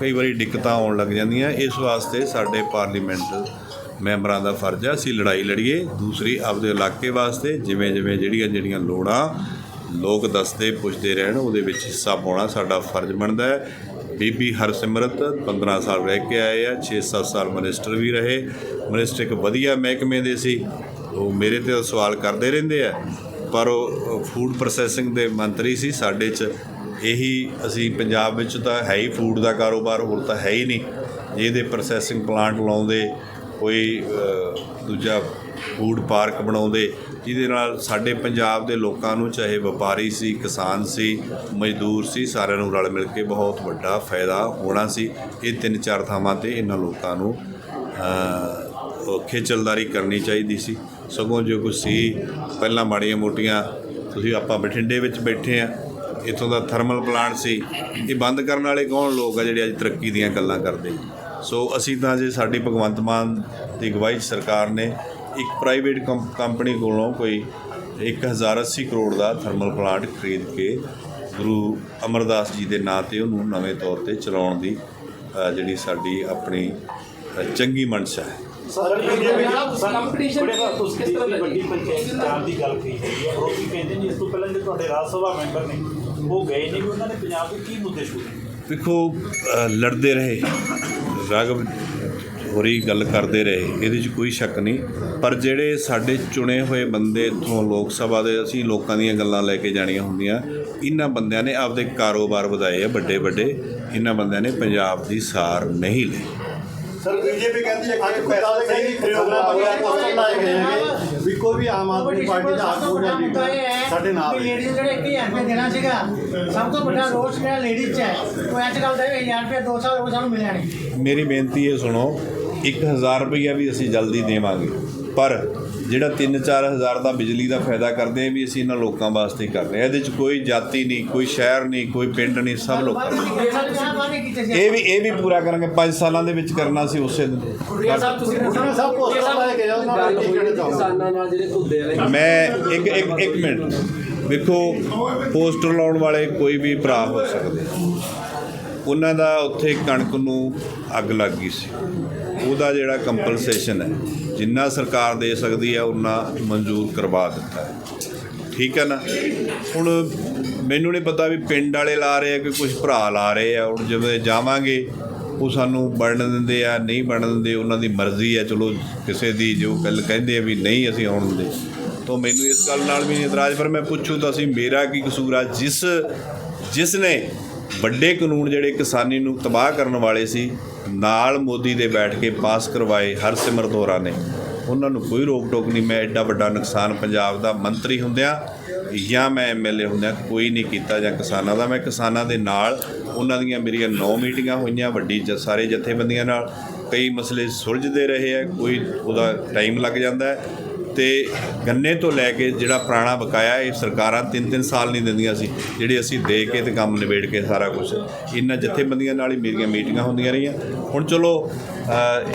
ਕਈ ਵਾਰੀ ਦਿੱਕਤਾਂ ਆਉਣ ਲੱਗ ਜਾਂਦੀਆਂ। ਇਸ ਵਾਸਤੇ ਸਾਡੇ ਪਾਰਲੀਮੈਂਟ ਮੈਂਬਰਾਂ ਦਾ ਫਰਜ਼ ਹੈ, ਅਸੀਂ ਲੜਾਈ ਲੜੀਏ। ਦੂਸਰੀ, ਆਪਦੇ ਇਲਾਕੇ ਵਾਸਤੇ ਜਿਵੇਂ ਜਿਵੇਂ ਜਿਹੜੀਆਂ ਜਿਹੜੀਆਂ ਲੋੜਾਂ, ਲੋਕ ਦੱਸਦੇ, ਪੁੱਛਦੇ ਰਹਿਣ, ਉਹਦੇ ਵਿੱਚ ਹਿੱਸਾ ਪਾਉਣਾ ਸਾਡਾ ਫਰਜ਼ ਬਣਦਾ ਹੈ। ਬੀਬੀ ਹਰਸਿਮਰਤ 15 ਸਾਲ ਰਹਿ ਕੇ ਆਏ ਆ 6-7 ਸਾਲ ਮਿਨਿਸਟਰ ਵੀ ਰਹੇ। ਮਿਨਿਸਟਰ ਇੱਕ ਵਧੀਆ ਮਹਿਕਮੇ ਦੇ ਸੀ। ਉਹ ਮੇਰੇ ਤੇ ਸਵਾਲ ਕਰਦੇ ਰਹਿੰਦੇ ਆ, ਪਰ ਉਹ ਫੂਡ ਪ੍ਰੋਸੈਸਿੰਗ ਦੇ ਮੰਤਰੀ ਸੀ ਸਾਡੇ 'ਚ। ਇਹੀ ਅਸੀਂ ਪੰਜਾਬ ਵਿੱਚ ਤਾਂ ਹੈ ਹੀ ਫੂਡ ਦਾ ਕਾਰੋਬਾਰ, ਹੋਰ ਤਾਂ ਹੈ ਹੀ ਨਹੀਂ। ਜਿਹਦੇ ਪ੍ਰੋਸੈਸਿੰਗ ਪਲਾਂਟ ਲਾਉਂਦੇ, ਕੋਈ ਦੂਜਾ ਫੂਡ ਪਾਰਕ ਬਣਾਉਂਦੇ ਜਿਹਦੇ ਨਾਲ ਸਾਡੇ ਪੰਜਾਬ ਦੇ ਲੋਕਾਂ ਨੂੰ ਚਾਹੇ ਵਪਾਰੀ ਸੀ ਕਿਸਾਨ ਸੀ ਮਜ਼ਦੂਰ ਸੀ ਸਾਰਿਆਂ ਨੂੰ ਰਲ ਮਿਲ ਕੇ ਬਹੁਤ ਵੱਡਾ ਫਾਇਦਾ ਹੋਣਾ ਸੀ। ਇਹ ਤਿੰਨ ਚਾਰ ਥਾਵਾਂ ਤੇ ਇਹਨਾਂ ਲੋਕਾਂ ਨੂੰ ਅ, ਖੇਚਲਦਾਰੀ ਕਰਨੀ ਚਾਹੀਦੀ ਸੀ। ਸਗੋਂ ਜੋ ਕੁਛ ਸੀ ਪਹਿਲਾਂ ਮਾੜੀਆਂ ਮੋਟੀਆਂ ਤੁਸੀਂ ਆਪਾਂ ਬਠਿੰਡੇ ਵਿੱਚ ਬੈਠੇ ਆ ਇੱਥੋਂ ਦਾ ਥਰਮਲ ਪਲਾਂਟ ਸੀ। ਇਹ ਬੰਦ ਕਰਨ ਵਾਲੇ ਕੌਣ ਲੋਕ ਆ ਜਿਹੜੇ ਅੱਜ ਤਰੱਕੀ ਦੀਆਂ ਗੱਲਾਂ ਕਰਦੇ? ਸੋ ਅਸੀਂ ਤਾਂ ਜੇ ਸਾਡੀ ਭਗਵੰਤ ਮਾਨ ਦੀ ਅਗਵਾਈ ਸਰਕਾਰ ਨੇ ਇੱਕ ਪ੍ਰਾਈਵੇਟ ਕੰਪਨੀ ਕੋਲੋਂ ਕੋਈ 1080 ਕਰੋੜ ਦਾ ਥਰਮਲ ਪਲਾਂਟ ਖਰੀਦ ਕੇ ਗੁਰੂ ਅਮਰਦਾਸ ਜੀ ਦੇ ਨਾਂ ਤੇ ਉਹਨੂੰ ਨਵੇਂ ਤੌਰ ਤੇ ਚਲਾਉਣ ਦੀ ਜਿਹੜੀ ਸਾਡੀ ਆਪਣੀ ਚੰਗੀ ਮਨਸ਼ਾ ਹੈ ਸਰ ਵਾਰ ਤੁਸੀਂ ਕਿਸ ਤਰ੍ਹਾਂ ਵੱਡੀ ਲੱਗੀ? ਪੰਚਾਇਤ ਚਾਰ ਦੀ ਗੱਲ ਕਹੀ ਹੈ ਕੀ ਕਹਿੰਦੇ ਨੇ ਇਸ ਤੋਂ ਪਹਿਲਾਂ ਜਿਹੜੇ ਤੁਹਾਡੇ ਰਾਜ ਸਭਾ ਮੈਂਬਰ ਨੇ ਉਹ ਗਏ ਨੇ ਵੀ ਉਹਨਾਂ ਨੇ ਪੰਜਾਬ ਦੇ ਕੀ ਮੁੱਦੇ ਛੂਹੇ ਅ, ਲੜਦੇ ਰਹੇ ਰਾਗਵ ਹੋਰੀ ਗੱਲ ਕਰਦੇ ਰਹੇ ਇਹਦੇ 'ਚ ਕੋਈ ਸ਼ੱਕ ਨਹੀਂ। ਪਰ ਜਿਹੜੇ ਸਾਡੇ ਚੁਣੇ ਹੋਏ ਬੰਦੇ ਇੱਥੋਂ ਲੋਕ ਸਭਾ ਦੇ ਅਸੀਂ ਲੋਕਾਂ ਦੀਆਂ ਗੱਲਾਂ ਲੈ ਕੇ ਜਾਣੀਆਂ ਹੁੰਦੀਆਂ। ਇਹਨਾਂ ਬੰਦਿਆਂ ਨੇ ਆਪਦੇ ਕਾਰੋਬਾਰ ਵਧਾਏ ਆ ਵੱਡੇ ਵੱਡੇ ਇਹਨਾਂ ਬੰਦਿਆਂ ਨੇ ਪੰਜਾਬ ਦੀ ਸਾਰ ਨਹੀਂ ਲਈ। ਸਰ ਬੀਜੇਪੀ ਕਹਿੰਦੀ ਹੈ ਕਿ ਪੈਸਾ ਸਹੀ ਪ੍ਰੋਗਰਾਮ ਹੋਇਆ ਪੋਸਟਰ ਲਾਏ ਗਏ ਹੈਗੇ ਵੀ ਕੋਈ ਵੀ ਆਮ ਆਦਮੀ ਪਾਰਟੀ ਦਾ ਆਗੂ ਜਾਂ ਲੀਡਰ ਸਾਡੇ ਨਾਲ ਹੈ। ਲੇਡੀਜ਼ ਜਿਹੜੇ 1000 ਰੁਪਏ ਦੇਣਾ ਸੀਗਾ ਸਭ ਤੋਂ ਵੱਡਾ ਰੋਸ ਜਿਹੜਾ ਲੇਡੀਜ਼ 'ਚ ਹੈ ਉਹ ਅੱਜ ਕੱਲ੍ਹ ਦੇ 1000 ਰੁਪਏ ਦੋ ਸਾਲ ਹੋ ਗਏ ਸਾਨੂੰ ਮਿਲਿਆ ਨਹੀਂ। ਮੇਰੀ ਬੇਨਤੀ ਇਹ ਸੁਣੋ 1000 ਰੁਪਈਆ ਵੀ ਅਸੀਂ ਜਲਦੀ ਦੇਵਾਂਗੇ। ਪਰ ਜਿਹੜਾ 3-4000 ਦਾ ਬਿਜਲੀ ਦਾ ਫਾਇਦਾ ਕਰਦੇ ਆ ਵੀ ਅਸੀਂ ਇਹਨਾਂ ਲੋਕਾਂ ਵਾਸਤੇ ਹੀ ਕਰਦੇ ਆ। ਇਹਦੇ 'ਚ ਕੋਈ ਜਾਤੀ ਨਹੀਂ ਕੋਈ ਸ਼ਹਿਰ ਨਹੀਂ ਕੋਈ ਪਿੰਡ ਨਹੀਂ ਸਭ ਲੋਕਾਂ ਇਹ ਵੀ ਇਹ ਵੀ ਪੂਰਾ ਕਰਾਂਗੇ। 5 ਸਾਲਾਂ ਦੇ ਵਿੱਚ ਕਰਨਾ ਸੀ ਉਸੇ ਦਿਨ। ਮੈਂ ਇੱਕ ਇੱਕ ਇੱਕ ਮਿੰਟ। ਵੇਖੋ ਪੋਸਟਰ ਲਾਉਣ ਵਾਲੇ ਕੋਈ ਵੀ ਭਰਾ ਹੋ ਸਕਦੇ। ਉਹਨਾਂ ਦਾ ਉੱਥੇ ਕਣਕ ਨੂੰ ਅੱਗ ਲੱਗ ਗਈ ਸੀ। ਉਹਦਾ ਜਿਹੜਾ ਕੰਪਨਸੇਸ਼ਨ ਹੈ, ਜਿੰਨਾ ਸਰਕਾਰ ਦੇ ਸਕਦੀ ਹੈ ਉਹਨਾਂ ਮਨਜ਼ੂਰ ਕਰਵਾ ਦਿੱਤਾ ਹੈ। ਠੀਕ ਹੈ ਨਾ? ਹੁਣ ਮੈਨੂੰ ਨਹੀਂ ਪਤਾ ਵੀ ਪਿੰਡ ਵਾਲੇ ਲਾ ਰਹੇ ਆ ਕਿ ਕੁਝ ਭਰਾ ਲਾ ਰਹੇ ਆ। ਹੁਣ ਜਿਵੇਂ ਜਾਵਾਂਗੇ, ਉਹ ਸਾਨੂੰ ਬਣਨ ਦਿੰਦੇ ਆ, ਨਹੀਂ ਬਣਨ ਦਿੰਦੇ, ਉਹਨਾਂ ਦੀ ਮਰਜ਼ੀ ਹੈ। ਚਲੋ, ਕਿਸੇ ਦੀ ਜੋ ਗੱਲ ਕਹਿੰਦੇ ਆ ਵੀ ਨਹੀਂ ਅਸੀਂ ਆਉਣ ਦਿੰਦੇ। ਤਾਂ ਮੈਨੂੰ ਇਸ ਗੱਲ ਨਾਲ ਵੀ ਨਹੀਂ ਇਤਰਾਜ਼, ਪਰ ਮੈਂ ਪੁੱਛੂ ਤਾਂ ਅਸੀਂ, ਮੇਰਾ ਕੀ ਕਸੂਰ ਆ? ਜਿਸ ਜਿਸ ਨੇ ਵੱਡੇ ਕਾਨੂੰਨ ਜਿਹੜੇ ਕਿਸਾਨੀ ਨੂੰ ਤਬਾਹ ਕਰਨ ਵਾਲੇ ਸੀ, ਨਾਲ ਮੋਦੀ ਦੇ ਬੈਠ ਕੇ ਪਾਸ ਕਰਵਾਏ ਹਰਸਿਮਰਤ ਹੋਰਾਂ ਨੇ। ਉਹਨਾਂ ਨੂੰ ਕੋਈ ਰੋਕ ਟੋਕ ਨਹੀਂ, ਮੈਂ ਐਡਾ ਵੱਡਾ ਨੁਕਸਾਨ ਪੰਜਾਬ ਦਾ ਮੰਤਰੀ ਹੁੰਦਿਆਂ ਜਾਂ ਮੈਂ ਐਮਐਲਏ ਹੁੰਦਿਆਂ ਕੋਈ ਨਹੀਂ ਕੀਤਾ ਜਾਂ ਕਿਸਾਨਾਂ ਦਾ। ਮੈਂ ਕਿਸਾਨਾਂ ਦੇ ਨਾਲ ਉਹਨਾਂ ਦੀਆਂ ਮੇਰੀਆਂ 9 ਮੀਟਿੰਗਾਂ ਹੋਈਆਂ, ਵੱਡੀ ਜ, ਸਾਰੇ ਜਥੇਬੰਦੀਆਂ ਨਾਲ। ਕਈ ਮਸਲੇ ਸੁਲਝਦੇ ਰਹੇ ਆ, ਕੋਈ ਉਹਦਾ ਟਾਈਮ ਲੱਗ ਜਾਂਦਾ ਹੈ। ਤੇ ਗੰਨੇ ਤੋਂ ਲੈ ਕੇ ਜਿਹੜਾ ਪੁਰਾਣਾ ਬਕਾਇਆ ਇਹ ਸਰਕਾਰਾਂ ਤਿੰਨ ਤਿੰਨ ਸਾਲ ਨਹੀਂ ਦਿੰਦੀਆਂ ਸੀ, ਜਿਹੜੇ ਅਸੀਂ ਦੇ ਕੇ ਤੇ ਕੰਮ ਨਿਬੇੜ ਕੇ ਸਾਰਾ ਕੁਝ ਇਹਨਾਂ ਜਥੇਬੰਦੀਆਂ ਨਾਲ ਹੀ ਮੇਰੀਆਂ ਮੀਟਿੰਗਾਂ ਹੁੰਦੀਆਂ ਰਹੀਆਂ। ਹੁਣ ਚਲੋ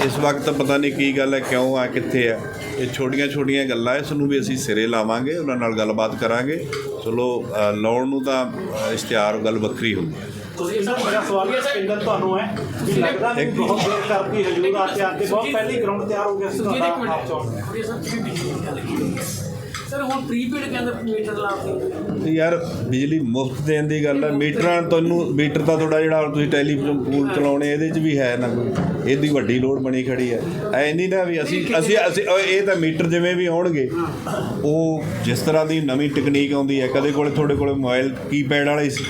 ਇਸ ਵਕਤ ਪਤਾ ਨਹੀਂ ਕੀ ਗੱਲ ਹੈ, ਕਿਉਂ ਆ, ਕਿੱਥੇ ਆ। ਇਹ ਛੋਟੀਆਂ ਛੋਟੀਆਂ ਗੱਲਾਂ, ਇਸ ਨੂੰ ਵੀ ਅਸੀਂ ਸਿਰੇ ਲਾਵਾਂਗੇ, ਉਹਨਾਂ ਨਾਲ ਗੱਲਬਾਤ ਕਰਾਂਗੇ। ਚਲੋ ਲਾਉਣ ਨੂੰ ਤਾਂ ਇਸ਼ਤਿਹਾਰ ਗੱਲ ਵੱਖਰੀ ਹੁੰਦੀ ਹੈ। ਤੁਸੀਂ ਸਰ ਮੇਰਾ ਸਵਾਲ ਸਪਿੰਦਰ ਤੁਹਾਨੂੰ ਹੈ। ਕਿ ਲੱਗਦਾ ਨਹੀਂ ਬਹੁਤ ਦੇਰ ਕਰਦੀ ਹਜੂਰ ਆ ਕੇ ਆਤੇ ਬਹੁਤ ਪਹਿਲੀ ਗਰਾਊਂਡ ਤਿਆਰ ਹੋ ਗਿਆ ਸੀ ਤੁਹਾਡਾ ਆਪ ਚੋਣ ਸਰ ਹੁਣ ਪ੍ਰੀਪੇਡ ਕਹਿੰਦੇ ਮੀਟਰ ਲਾਉਂਦੇ ਯਾਰ ਬਿਜਲੀ ਮੁਫਤ ਦੇਣ ਦੀ ਗੱਲ ਹੈ ਮੀਟਰਾਂ ਤੁਹਾਨੂੰ ਮੀਟਰ ਤਾਂ ਤੁਹਾਡਾ ਜਿਹੜਾ ਤੁਸੀਂ ਟੈਲੀਫੋਨ ਪੂਲ ਚਲਾਉਣੇ ਇਹਦੇ 'ਚ ਵੀ ਹੈ ਨਾ ਕੋਈ ਇਹਦੀ ਵੱਡੀ ਲੋਡ ਬਣੀ ਖੜੀ ਹੈ ਐ ਨਹੀਂ ਨਾ ਵੀ ਅਸੀਂ ਅਸੀਂ ਅਸੀਂ ਇਹ ਤਾਂ ਮੀਟਰ ਜਿਵੇਂ ਵੀ ਆਉਣਗੇ ਉਹ ਜਿਸ ਤਰ੍ਹਾਂ ਦੀ ਨਵੀਂ ਟੈਕਨੀਕ ਆਉਂਦੀ ਹੈ ਕਦੇ ਕੋਲੇ ਤੁਹਾਡੇ ਕੋਲੇ ਮੋਬਾਈਲ ਕੀਪੈਡ ਵਾਲਾ ਸੀ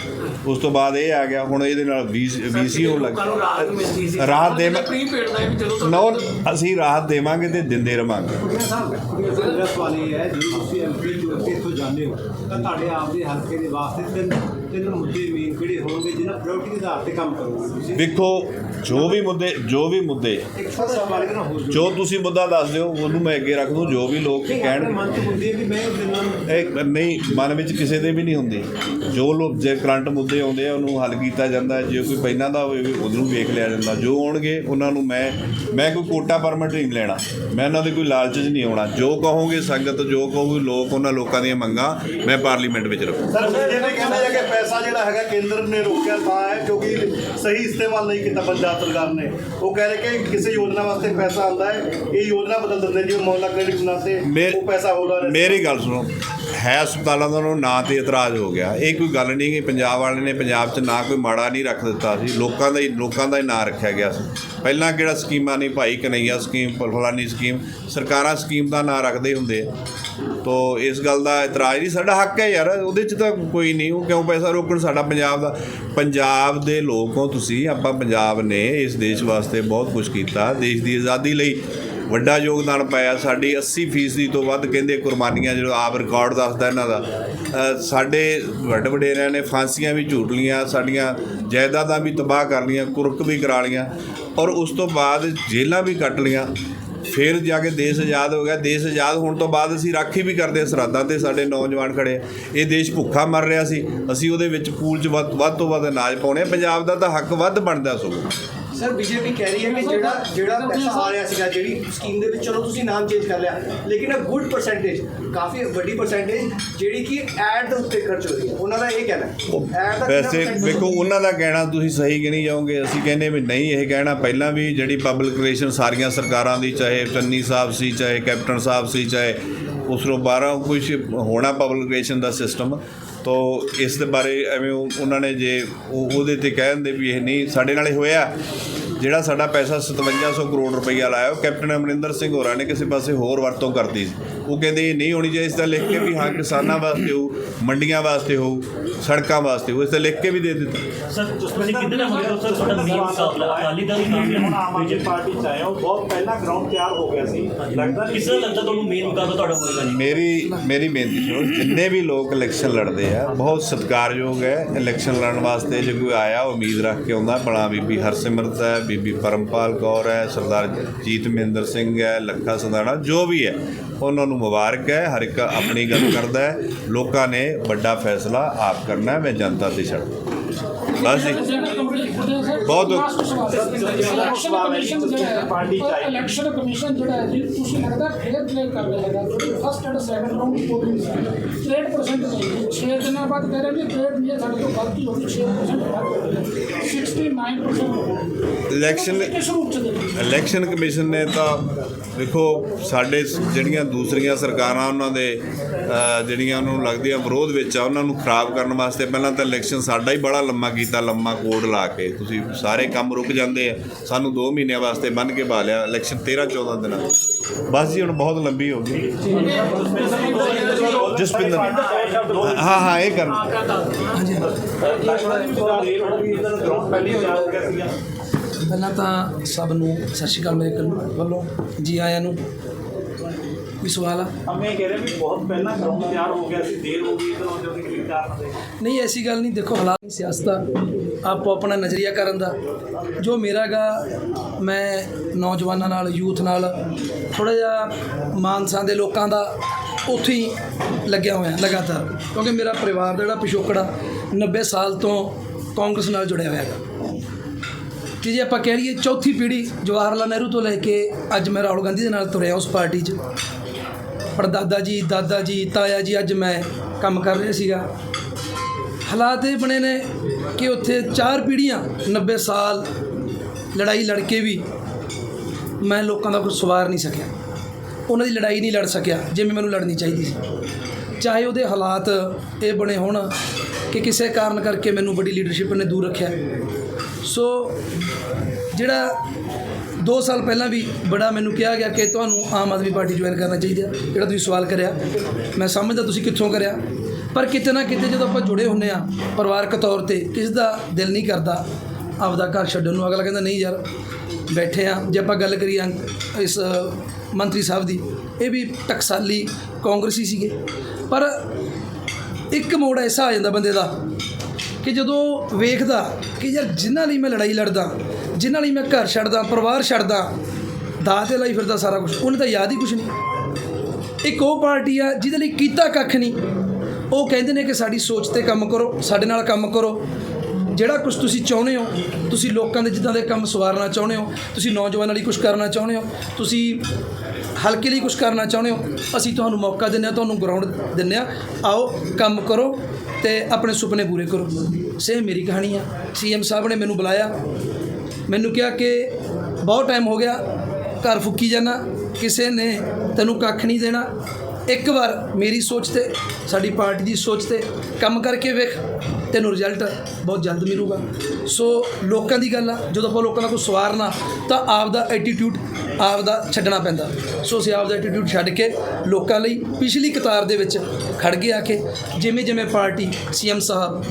ਉਸ ਤੋਂ ਬਾਅਦ ਇਹ ਆ ਗਿਆ ਹੁਣ ਇਹਦੇ ਨਾਲ ਵੀਸੀ ਹੋਣ ਲੱਗ ਰਾਹਤ ਦੇ ਪ੍ਰੀਪੇਡ ਦਾ ਵੀ ਚਲੋ ਨੋ ਅਸੀਂ ਰਾਹਤ ਦੇਵਾਂਗੇ ਤੇ ਦਿੰਦੇ ਰਵਾਂਗੇ ਮੇਰਾ ਸਵਾਲ ਇਹ ਹੈ ਜਦੋਂ ਤੁਸੀਂ ਐਮਪੀ ਚੁਣ ਇੱਥੋਂ ਜਾਂਦੇ ਹੋ, ਤਾਂ ਤੁਹਾਡੇ ਆਪ ਦੇ ਹਲਕੇ ਦੇ ਵਾਸਤੇ ਤਿੰਨ ਤਿੰਨ ਮੁੱਦੇ ਮੇਨ ਕਿਹੜੇ ਹੋਣਗੇ ਜਿਹਨਾਂ ਪ੍ਰਾਇੋਰਟੀ ਦੇ ਆਧਾਰ ਤੇ ਕੰਮ ਕਰੋਗੇ ਤੁਸੀਂ? ਦੇਖੋ ਜੋ ਵੀ ਮੁੱਦੇ ਜੋ ਵੀ ਮੁੱਦੇ। ਜੋ ਤੁਸੀਂ ਮੁੱਦਾ ਦੱਸ ਦਿਓ ਉਹਨੂੰ ਮੈਂ ਅੱਗੇ ਰੱਖ ਦੂੰ ਜੋ ਵੀ ਲੋਕ ਕਹਿਣ ਮਨ ਚ ਹੁੰਦੀ ਹੈ ਵੀ ਮੈਂ ਦਿਨਾਂ ਨੂੰ ਇਹ ਨਹੀਂ ਮਨ ਵਿੱਚ ਕਿਸੇ ਦੇ ਵੀ ਨਹੀਂ ਹੁੰਦੀ। ਜੋ ਲੋਕ ਜੇ ਕਰੰਟ ਮੁੱਦੇ ਆਉਂਦੇ ਆ ਉਹਨੂੰ ਹੱਲ ਕੀਤਾ ਜਾਂਦਾ ਹੈ। ਜੇ ਕੋਈ ਪਹਿਲਾਂ ਦਾ ਹੋਵੇ ਵੀ ਉਹਨੂੰ ਵੇਖ ਲਿਆ ਜਾਂਦਾ। ਜੋ ਆਉਣਗੇ ਉਹਨਾਂ ਨੂੰ ਮੈਂ ਮੈਂ ਕੋਈ ਕੋਟਾ ਪਰਮਿਟ ਨਹੀਂ ਲੈਣਾ। ਮੈਂ ਉਹਨਾਂ ਦੇ ਕੋਈ ਲਾਲਚ ਨਹੀਂ ਆਉਣਾ। ਜੋ ਕਹੋਗੇ ਸੰਗਤ ਜੋ ਕਹੋਗੇ ਲੋਕ ਉਹਨਾਂ ਲੋਕਾਂ ਦੀਆਂ ਮੰਗਾਂ ਮੈਂ ਪਾਰਲੀਮੈਂਟ ਵਿੱਚ ਰੱਖੂ। ਸਰ ਬੀਜੇਪੀ ਕਹਿੰਦਾ ਹੈ ਕਿ ਪੈਸਾ ਜਿਹੜਾ ਹੈਗਾ ਕੇਂਦਰ ਨੇ ਰੋਕਿਆ ਤਾਂ ਹੈ ਕਿਉਂਕਿ ਸਹੀ ਇਸਤੇਮਾਲ ਨਹੀਂ ਕੀਤਾ ਪੰਜਾਬ ਸਰਕਾਰ ਨੇ। ਉਹ ਕਹਿ ਰਹੇ ਕਿ ਕਿਸੇ ਯੋਜਨਾ ਵਾਸਤੇ ਪੈਸਾ ਆਉਂਦਾ ਹੈ। ਇਹ ਯੋਜਨਾ ਬਦਲ ਦਿੰਦੇ ਜਿਵੇਂ ਮੌਲਾ ਕ੍ਰੈਡਿਟ ਬਣਾਤੇ ਉਹ ਪੈਸਾ ਹੋਗਾ ਮੇਰੀ ਗੱਲ ਸੁਣੋ ਹੈ ਹਸਪਤਾਲਾਂ ਦਾ ਉਹਨੂੰ ਨਾਂ ਤੇ ਇਤਰਾਜ਼ ਹੋ ਗਿਆ। ਇਹ ਕੋਈ ਗੱਲ ਨਹੀਂ ਕਿ ਪੰਜਾਬ ਵਾਲਿਆਂ ਨੇ ਪੰਜਾਬ 'ਚ ਨਾ ਕੋਈ ਮਾੜਾ ਨਹੀਂ ਰੱਖ ਦਿੱਤਾ ਸੀ ਲੋਕਾਂ ਦਾ ਹੀ ਲੋਕਾਂ ਦਾ ਹੀ ਨਾਂ ਰੱਖਿਆ ਗਿਆ ਸੀ। ਪਹਿਲਾਂ ਕਿਹੜਾ ਸਕੀਮਾਂ ਨਹੀਂ ਭਾਈ ਕਨਈਆ ਸਕੀਮ ਫਲਾਨੀ ਸਕੀਮ ਸਰਕਾਰਾਂ ਸਕੀਮ ਦਾ ਨਾਂ ਰੱਖਦੇ ਹੁੰਦੇ। ਆ ਤੋ ਇਸ ਗੱਲ ਦਾ ਇਤਰਾਜ਼ ਨਹੀਂ, ਸਾਡਾ ਹੱਕ ਹੈ ਯਾਰ, ਉਹਦੇ 'ਚ ਤਾਂ ਕੋਈ ਨਹੀਂ, ਉਹ ਕਿਉਂ ਪੈਸਾ ਰੋਕਣ? ਸਾਡਾ ਪੰਜਾਬ ਦਾ, ਪੰਜਾਬ ਦੇ ਲੋਕ ਹੋ ਤੁਸੀਂ, ਆਪਾਂ ਪੰਜਾਬ ਨੇ ਇਸ ਦੇਸ਼ ਵਾਸਤੇ ਬਹੁਤ ਕੁਝ ਕੀਤਾ, ਦੇਸ਼ ਦੀ ਆਜ਼ਾਦੀ ਲਈ ਵੱਡਾ ਯੋਗਦਾਨ ਪਾਇਆ, ਸਾਡੀ 80% ਤੋਂ ਵੱਧ ਕਹਿੰਦੇ ਕੁਰਬਾਨੀਆਂ, ਜਿਹੜਾ ਆਪ ਰਿਕਾਰਡ ਦੱਸਦਾ ਇਹਨਾਂ ਦਾ। ਸਾਡੇ ਵੱਡ ਵਡੇਰਿਆਂ ਨੇ ਫਾਂਸੀਆਂ ਵੀ ਝੂਟ ਲੀਆਂ, ਸਾਡੀਆਂ ਜਾਇਦਾਦਾਂ ਵੀ ਤਬਾਹ ਕਰ ਲੀਆਂ, ਕੁਰਕ ਵੀ ਕਰਾ ਲੀਆਂ, ਔਰ ਉਸ ਤੋਂ ਬਾਅਦ ਜੇਲ੍ਹਾਂ ਵੀ ਕੱਟ ਲੀਆਂ। ਫਿਰ ਜਾ ਕੇ ਦੇਸ਼ ਆਜ਼ਾਦ ਹੋ ਗਿਆ ਦੇਸ਼ ਆਜ਼ਾਦ ਹੋਣ ਤੋਂ ਬਾਅਦ ਅਸੀਂ ਰਾਖੀ ਵੀ ਕਰਦੇ ਹਾਂ ਸਰਹੱਦਾਂ ਤੇ ਸਾਡੇ ਨੌਜਵਾਨ ਖੜੇ ਆ। ਇਹ ਦੇਸ਼ ਭੁੱਖਾ ਮਰ ਰਿਹਾ ਸੀ ਅਸੀਂ ਉਹਦੇ ਵਿੱਚ ਪੂਲ 'ਚ ਵੱਧ ਵੱਧ ਤੋਂ ਵੱਧ ਅਨਾਜ ਪਾਉਣੇ ਆ। ਪੰਜਾਬ ਦਾ ਤਾਂ ਹੱਕ ਵੱਧ ਬਣਦਾ ਸਗੋਂ ਸਰ ਬੀਜੇਪੀ ਕਹਿ ਰਹੀ ਹੈ ਕਿ ਜਿਹੜਾ ਜਿਹੜਾ ਪੈਸਾ ਆ ਰਿਹਾ ਸੀਗਾ ਜਿਹੜੀ ਸਕੀਮ ਦੇ ਵਿੱਚ ਚਲੋ ਤੁਸੀਂ ਨਾਮ ਚੇਂਜ ਕਰ ਲਿਆ ਲੇਕਿਨ ਅ ਗੁੱਡ ਪਰਸੈਂਟੇਜ ਕਾਫੀ ਵੱਡੀ ਪਰਸੈਂਟੇਜ ਜਿਹੜੀ ਕਿ ਐਡ ਦੇ ਉੱਤੇ ਖਰਚ ਹੋ ਰਹੀ ਹੈ। ਉਹਨਾਂ ਦਾ ਇਹ ਕਹਿਣਾ ਐਡ ਦਾ ਵੈਸੇ ਵੇਖੋ ਉਹਨਾਂ ਦਾ ਕਹਿਣਾ ਤੁਸੀਂ ਸਹੀ ਗਿਣੀ ਜਾਓਗੇ ਅਸੀਂ ਕਹਿੰਦੇ ਵੀ ਨਹੀਂ ਇਹ ਕਹਿਣਾ ਪਹਿਲਾਂ ਵੀ ਜਿਹੜੀ ਪਬਲਿਕ ਰਿਲੇਸ਼ਨ ਸਾਰੀਆਂ ਸਰਕਾਰਾਂ ਦੀ ਚਾਹੇ ਚੰਨੀ ਸਾਹਿਬ ਸੀ ਚਾਹੇ ਕੈਪਟਨ ਸਾਹਿਬ ਸੀ ਚਾਹੇ ਉਸ ਤੋਂ ਬਾਹਰੋਂ ਕੁਝ ਹੋਣਾ ਪਬਲਿਕ ਰਿਲੇਸ਼ਨ ਦਾ ਸਿਸਟਮ ਤੋ ਇਸ ਦੇ ਬਾਰੇ ਐਵੇਂ ਉਹ- ਉਹਨਾਂ ਨੇ ਜੇ ਉਹ ਉਹਦੇ ਤੇ ਕਹਿ ਦਿੰਦੇ ਵੀ ਇਹ ਨਹੀਂ, ਸਾਡੇ ਨਾਲ ਇਹ ਹੋਇਆ। ਜਿਹੜਾ ਸਾਡਾ ਪੈਸਾ 5700 ਕਰੋੜ ਰੁਪਈਆ ਲਾਇਆ ਉਹ ਕੈਪਟਨ ਅਮਰਿੰਦਰ ਸਿੰਘ ਹੋਰਾਂ ਨੇ ਕਿਸੇ ਪਾਸੇ ਹੋਰ ਵਰਤੋਂ ਕਰਤੀ ਸੀ। ਉਹ ਕਹਿੰਦੇ ਇਹ ਨਹੀਂ ਹੋਣੀ ਚਾਹੀਦੀ ਇਸ ਦਾ ਲਿਖ ਕੇ ਵੀ ਹਾਂ ਕਿਸਾਨਾਂ ਵਾਸਤੇ ਹੋ ਮੰਡੀਆਂ ਵਾਸਤੇ ਹੋ ਸੜਕਾਂ ਵਾਸਤੇ ਹੋ ਇਸ ਦਾ ਲਿਖ ਕੇ ਵੀ ਦੇ ਦਿੱਤਾ। ਸਰ ਤੁਸੀਂ ਕਿੰਨੇ ਹੋ ਗਏ ਸਰ ਤੁਹਾਡਾ ਮੇਨ ਮੁਕਾਬਲਾ ਅਕਾਲੀ ਦਲ ਨਾਲ ਹੁਣ ਆਮ ਆਦਮੀ ਪਾਰਟੀ ਚ ਆਏ ਹੋ ਬਹੁਤ ਪਹਿਲਾਂ ਗਰਾਊਂਡ ਤਿਆਰ ਹੋ ਗਿਆ ਸੀ। ਲੱਗਦਾ ਕਿਸ ਲੱਗਦਾ ਤੁਹਾਨੂੰ ਮੇਨ ਮੁਕਾਬਲਾ ਤੁਹਾਡਾ ਹੋਏਗਾ ਜੀ ਮੇਰੀ ਮੇਰੀ ਬੇਨਤੀ ਸੁਣੋ ਜਿੰਨੇ ਵੀ ਲੋਕ ਇਲੈਕਸ਼ਨ ਲੜਦੇ ਆ ਬਹੁਤ ਸਤਿਕਾਰਯੋਗ ਹੈ ਇਲੈਕਸ਼ਨ ਲੜਨ ਵਾਸਤੇ ਜੇ ਕੋਈ ਆਇਆ ਉਮੀਦ ਰੱਖ ਕੇ ਆਉਂਦਾ ਬਣਾ ਬੀਬੀ ਹਰਸਿਮਰਤ ਹੈ ਬੀਬੀ ਪਰਮਪਾਲ ਕੌਰ ਹੈ, ਸਰਦਾਰ ਜੀਤ ਮਹਿੰਦਰ ਸਿੰਘ ਹੈ, ਲੱਖਾ ਸੰਧਾਣਾ, ਜੋ ਵੀ ਹੈ, ਉਹਨਾਂ ਨੂੰ ਮੁਬਾਰਕ ਹੈ, ਹਰ ਇੱਕ ਆਪਣੀ ਗੱਲ ਕਰਦਾ ਹੈ। ਲੋਕਾਂ ਨੇ ਵੱਡਾ ਫੈਸਲਾ ਆਪ ਕਰਨਾ ਹੈ, ਮੈਂ ਜਨਤਾ ਤੇ ਛੱਡ ਬਸ ਜੀ। ਇਲੈਕਸ਼ਨ ਕਮਿਸ਼ਨ ਜਿਹੜਾ ਹੈ। ਇਲੈਕਸ਼ਨ ਕਮਿਸ਼ਨ ਜਿਹੜਾ ਹੈ ਜੀ ਤੁਸੀਂ ਲੱਗਦਾ ਫੇਅਰ ਪਲੇ ਕਰ ਰਿਹਾ ਹੈਗਾ। ਜਿਹੜੀ ਫਸਟ ਐਂਡ ਸੈਕੰਡ ਰਾਊਂਡ ਦੀ ਵੋਟਿੰਗ ਸੀ। 63% ਚਾਹੀਦੀ 6 ਦਿਨਾਂ ਬਾਅਦ ਕਹਿ ਰਹੇ ਵੀ ਟ੍ਰੇਡ ਨਹੀਂ ਹੈ ਸਾਡੇ ਤੋਂ ਗਲਤੀ ਹੋ ਗਈ। 6% 69% ਇਲੈਕਸ਼ਨ ਕਿਸ ਰੂਪ ਚ ਦੇਖੀ ਇਲੈਕਸ਼ਨ ਕਮਿਸ਼ਨ ਨੇ ਤਾਂ ਵੇਖੋ ਸਾਡੇ ਜਿਹੜੀਆਂ ਦੂਸਰੀਆਂ ਸਰਕਾਰਾਂ ਉਹਨਾਂ ਦੇ ਜਿਹੜੀਆਂ ਉਹਨਾਂ ਨੂੰ ਲੱਗਦੀਆਂ ਵਿਰੋਧ ਵਿੱਚ ਆ ਉਹਨਾਂ ਨੂੰ ਖਰਾਬ ਕਰਨ ਵਾਸਤੇ ਪਹਿਲਾਂ ਤਾਂ ਇਲੈਕਸ਼ਨ ਸਾਡਾ ਹੀ ਬੜਾ ਲੰਮਾ ਕੀਤਾ ਲੰਮਾ ਕੋਡ ਲਾ ਕੇ। ਤੁਸੀਂ ਸਾਰੇ ਕੰਮ ਰੁਕ ਜਾਂਦੇ ਆ। ਸਾਨੂੰ 2 ਮਹੀਨਿਆਂ ਵਾਸਤੇ ਬੰਨ ਕੇ ਪਾ ਲਿਆ ਇਲੈਕਸ਼ਨ 13 14 ਦਿਨਾਂ ਬਸ ਜੀ, ਹੁਣ ਬਹੁਤ ਲੰਬੀ ਹੋ ਗਈ। ਜਸਪਿੰਦਰ ਹਾਂ ਹਾਂ, ਇਹ ਕਰਨਾ। ਪਹਿਲਾਂ ਤਾਂ ਸਭ ਨੂੰ ਸਤਿ ਸ਼੍ਰੀ ਅਕਾਲ ਮੇਰੇ ਕੋਲ- ਵੱਲੋਂ, ਜੀ ਆਇਆਂ ਨੂੰ। ਕੋਈ ਸਵਾਲ ਆ? ਹਮੇ ਕਹਿ ਰਹੇ ਵੀ ਬਹੁਤ ਪਹਿਲਾਂ ਗਰਾਊਂਡ ਤਿਆਰ ਹੋ ਗਿਆ ਸੀ ਦੇਰ ਹੋ ਗਈ ਇਧਰ ਆਉਂਦੇ ਦੀ ਕੀ ਕਾਰਨ ਦੇ ਨਹੀਂ ਐਸੀ ਗੱਲ ਨਹੀਂ ਦੇਖੋ ਹਾਲਾਤ ਸਿਆਸਤ ਆ ਆਪੋ ਆਪਣਾ ਨਜ਼ਰੀਆ ਕਰਨ ਦਾ। ਜੋ ਮੇਰਾਗਾ ਮੈਂ ਨੌਜਵਾਨਾਂ ਨਾਲ ਯੂਥ ਨਾਲ ਥੋੜਾ ਜਿਹਾ ਮਾਨਸਾਂ ਦੇ ਲੋਕਾਂ ਦਾ ਉੱਥੇ ਹੀ ਲੱਗਿਆ ਹੋਇਆ ਲਗਾਤਾਰ। ਕਿਉਂਕਿ ਮੇਰਾ ਪਰਿਵਾਰ ਦਾ ਜਿਹੜਾ ਪਿਛੋਕੜਾ 90 ਸਾਲ ਤੋਂ ਕਾਂਗਰਸ ਨਾਲ ਜੁੜਿਆ ਹੋਇਆ ਹੈਗਾ ਕਿ ਜੇ ਆਪਾਂ ਕਹਿ ਲਈਏ ਚੌਥੀ ਪੀੜ੍ਹੀ ਜਵਾਹਰ ਲਾਲ ਨਹਿਰੂ ਤੋਂ ਲੈ ਕੇ ਅੱਜ ਮੈਂ ਰਾਹੁਲ ਗਾਂਧੀ ਦੇ ਨਾਲ ਤੁਰਿਆ ਉਸ ਪਾਰਟੀ 'ਚ ਪੜਦਾਦਾ ਜੀ, ਦਾਦਾ ਜੀ, ਤਾਇਆ ਜੀ, ਅੱਜ ਮੈਂ ਕੰਮ ਕਰ ਰਿਹਾ ਸੀਗਾ। ਹਾਲਾਤ ਇਹ ਬਣੇ ਨੇ ਕਿ ਉੱਥੇ ਚਾਰ ਪੀੜ੍ਹੀਆਂ 90 ਸਾਲ ਲੜਾਈ ਲੜ ਕੇ ਵੀ ਮੈਂ ਲੋਕਾਂ ਦਾ ਕੁਝ ਸਵਾਰ ਨਹੀਂ ਸਕਿਆ। ਉਹਨਾਂ ਦੀ ਲੜਾਈ ਨਹੀਂ ਲੜ ਸਕਿਆ, ਜਿਵੇਂ ਮੈਨੂੰ ਲੜਨੀ ਚਾਹੀਦੀ ਸੀ। ਚਾਹੇ ਉਹਦੇ ਹਾਲਾਤ ਇਹ ਬਣੇ ਹੋਣ ਕਿ ਕਿਸੇ ਕਾਰਨ ਕਰਕੇ ਮੈਨੂੰ ਬੜੀ ਲੀਡਰਸ਼ਿਪ ਨੇ ਦੂਰ ਰੱਖਿਆ। ਸੋ ਜਿਹੜਾ 2 ਸਾਲ ਪਹਿਲਾਂ ਵੀ ਬੜਾ ਮੈਨੂੰ ਕਿਹਾ ਗਿਆ ਕਿ ਤੁਹਾਨੂੰ ਆਮ ਆਦਮੀ ਪਾਰਟੀ ਜੁਆਇਨ ਕਰਨਾ ਚਾਹੀਦਾ, ਜਿਹੜਾ ਤੁਸੀਂ ਸਵਾਲ ਕਰਿਆ। ਮੈਂ ਸਮਝਦਾ ਤੁਸੀਂ ਕਿੱਥੋਂ ਕਰਿਆ। ਪਰ ਕਿਤੇ ਨਾ ਕਿਤੇ ਜਦੋਂ ਆਪਾਂ ਜੁੜੇ ਹੁੰਨੇ ਆ ਪਰਿਵਾਰਕ ਤੌਰ ਤੇ ਕਿਸ ਦਾ ਦਿਲ ਨਹੀਂ ਕਰਦਾ ਆਪਦਾ ਘਰ ਛੱਡਣ ਨੂੰ। ਅਗਲਾ ਕਹਿੰਦਾ, ਨਹੀਂ ਯਾਰ, ਬੈਠੇ ਆ। ਜੇ ਆਪਾਂ ਗੱਲ ਕਰੀਏ ਇਸ ਮੰਤਰੀ ਸਾਹਿਬ ਦੀ, ਇਹ ਵੀ ਟਕਸਾਲੀ ਕਾਂਗਰਸੀ ਸੀਗੇ। ਪਰ ਇੱਕ ਮੋੜ ਐਸਾ ਆ ਜਾਂਦਾ ਬੰਦੇ ਦਾ ਕਿ ਜਦੋਂ ਵੇਖਦਾ ਕਿ ਯਾਰ ਜਿਨ੍ਹਾਂ ਲਈ ਮੈਂ ਲੜਾਈ ਲੜਦਾ ਜਿਨ੍ਹਾਂ ਲਈ ਮੈਂ ਘਰ ਛੱਡਦਾ, ਪਰਿਵਾਰ ਛੱਡਦਾ ਦਾਅ ਤੇ ਲਈ ਫਿਰਦਾ ਸਾਰਾ ਕੁਝ ਉਹਨੇ ਤਾਂ ਯਾਦ ਹੀ ਕੁਝ ਨਹੀਂ। ਇੱਕ ਉਹ ਪਾਰਟੀ ਆ ਜਿਹਦੇ ਲਈ ਕੀਤਾ ਕੱਖ ਨਹੀਂ। ਉਹ ਕਹਿੰਦੇ ਨੇ ਕਿ ਸਾਡੀ ਸੋਚ ਤੇ ਕੰਮ ਕਰੋ, ਸਾਡੇ ਨਾਲ ਕੰਮ ਕਰੋ। ਜਿਹੜਾ ਕੁਝ ਤੁਸੀਂ ਚਾਹੁੰਦੇ ਹੋ, ਤੁਸੀਂ ਲੋਕਾਂ ਦੇ ਜਿੱਦਾਂ ਦੇ ਕੰਮ ਸਵਾਰਨਾ ਚਾਹੁੰਦੇ ਹੋ, ਤੁਸੀਂ ਨੌਜਵਾਨਾਂ ਲਈ ਕੁਝ ਕਰਨਾ ਚਾਹੁੰਦੇ ਹੋ, ਤੁਸੀਂ ਹਲਕੇ ਲਈ ਕੁਝ ਕਰਨਾ ਚਾਹੁੰਦੇ ਹੋ, ਅਸੀਂ ਤੁਹਾਨੂੰ ਮੌਕਾ ਦਿੰਦੇ ਹਾਂ, ਤੁਹਾਨੂੰ ਗਰਾਊਂਡ ਦਿੰਦੇ ਹਾਂ। ਆਓ, ਕੰਮ ਕਰੋ ਤੇ ਆਪਣੇ ਸੁਪਨੇ ਪੂਰੇ ਕਰੋ। ਸੇਮ ਮੇਰੀ ਕਹਾਣੀ ਆ। ਸੀਐਮ ਸਾਹਿਬ ਨੇ ਮੈਨੂੰ ਬੁਲਾਇਆ। ਮੈਨੂੰ ਕਿਹਾ ਕਿ ਬਹੁਤ ਟਾਈਮ ਹੋ ਗਿਆ, ਘਰ ਫੁੱਕੀ ਜਾਣਾ ਕਿਸੇ ਨੇ ਤੈਨੂੰ ਕੱਖ ਨਹੀਂ ਦੇਣਾ। ਇੱਕ ਵਾਰ ਮੇਰੀ ਸੋਚ ਤੇ, ਸਾਡੀ ਪਾਰਟੀ ਦੀ ਸੋਚ ਤੇ ਕੰਮ ਕਰਕੇ ਵੇਖ, ਤੈਨੂੰ ਰਿਜ਼ਲਟ ਬਹੁਤ ਜਲਦ ਮਿਲੂਗਾ। ਸੋ ਲੋਕਾਂ ਦੀ ਗੱਲ ਆ, ਜਦੋਂ ਆਪਾਂ ਲੋਕਾਂ ਦਾ ਕੋਈ ਸਵਾਰਨਾ ਤਾਂ ਆਪ ਦਾ ਐਟੀਟਿਊਡ ਆਪ ਦਾ ਛੱਡਣਾ ਪੈਂਦਾ। ਸੋ ਅਸੀਂ ਆਪ ਦਾ ਐਟੀਟਿਊਡ ਛੱਡ ਕੇ ਲੋਕਾਂ ਲਈ ਪਿਛਲੀ ਕਤਾਰ ਦੇ ਵਿੱਚ ਖੜ ਗਏ ਆ ਕੇ ਜਿਵੇਂ ਜਿਵੇਂ ਪਾਰਟੀ ਸੀਐਮ ਸਾਹਿਬ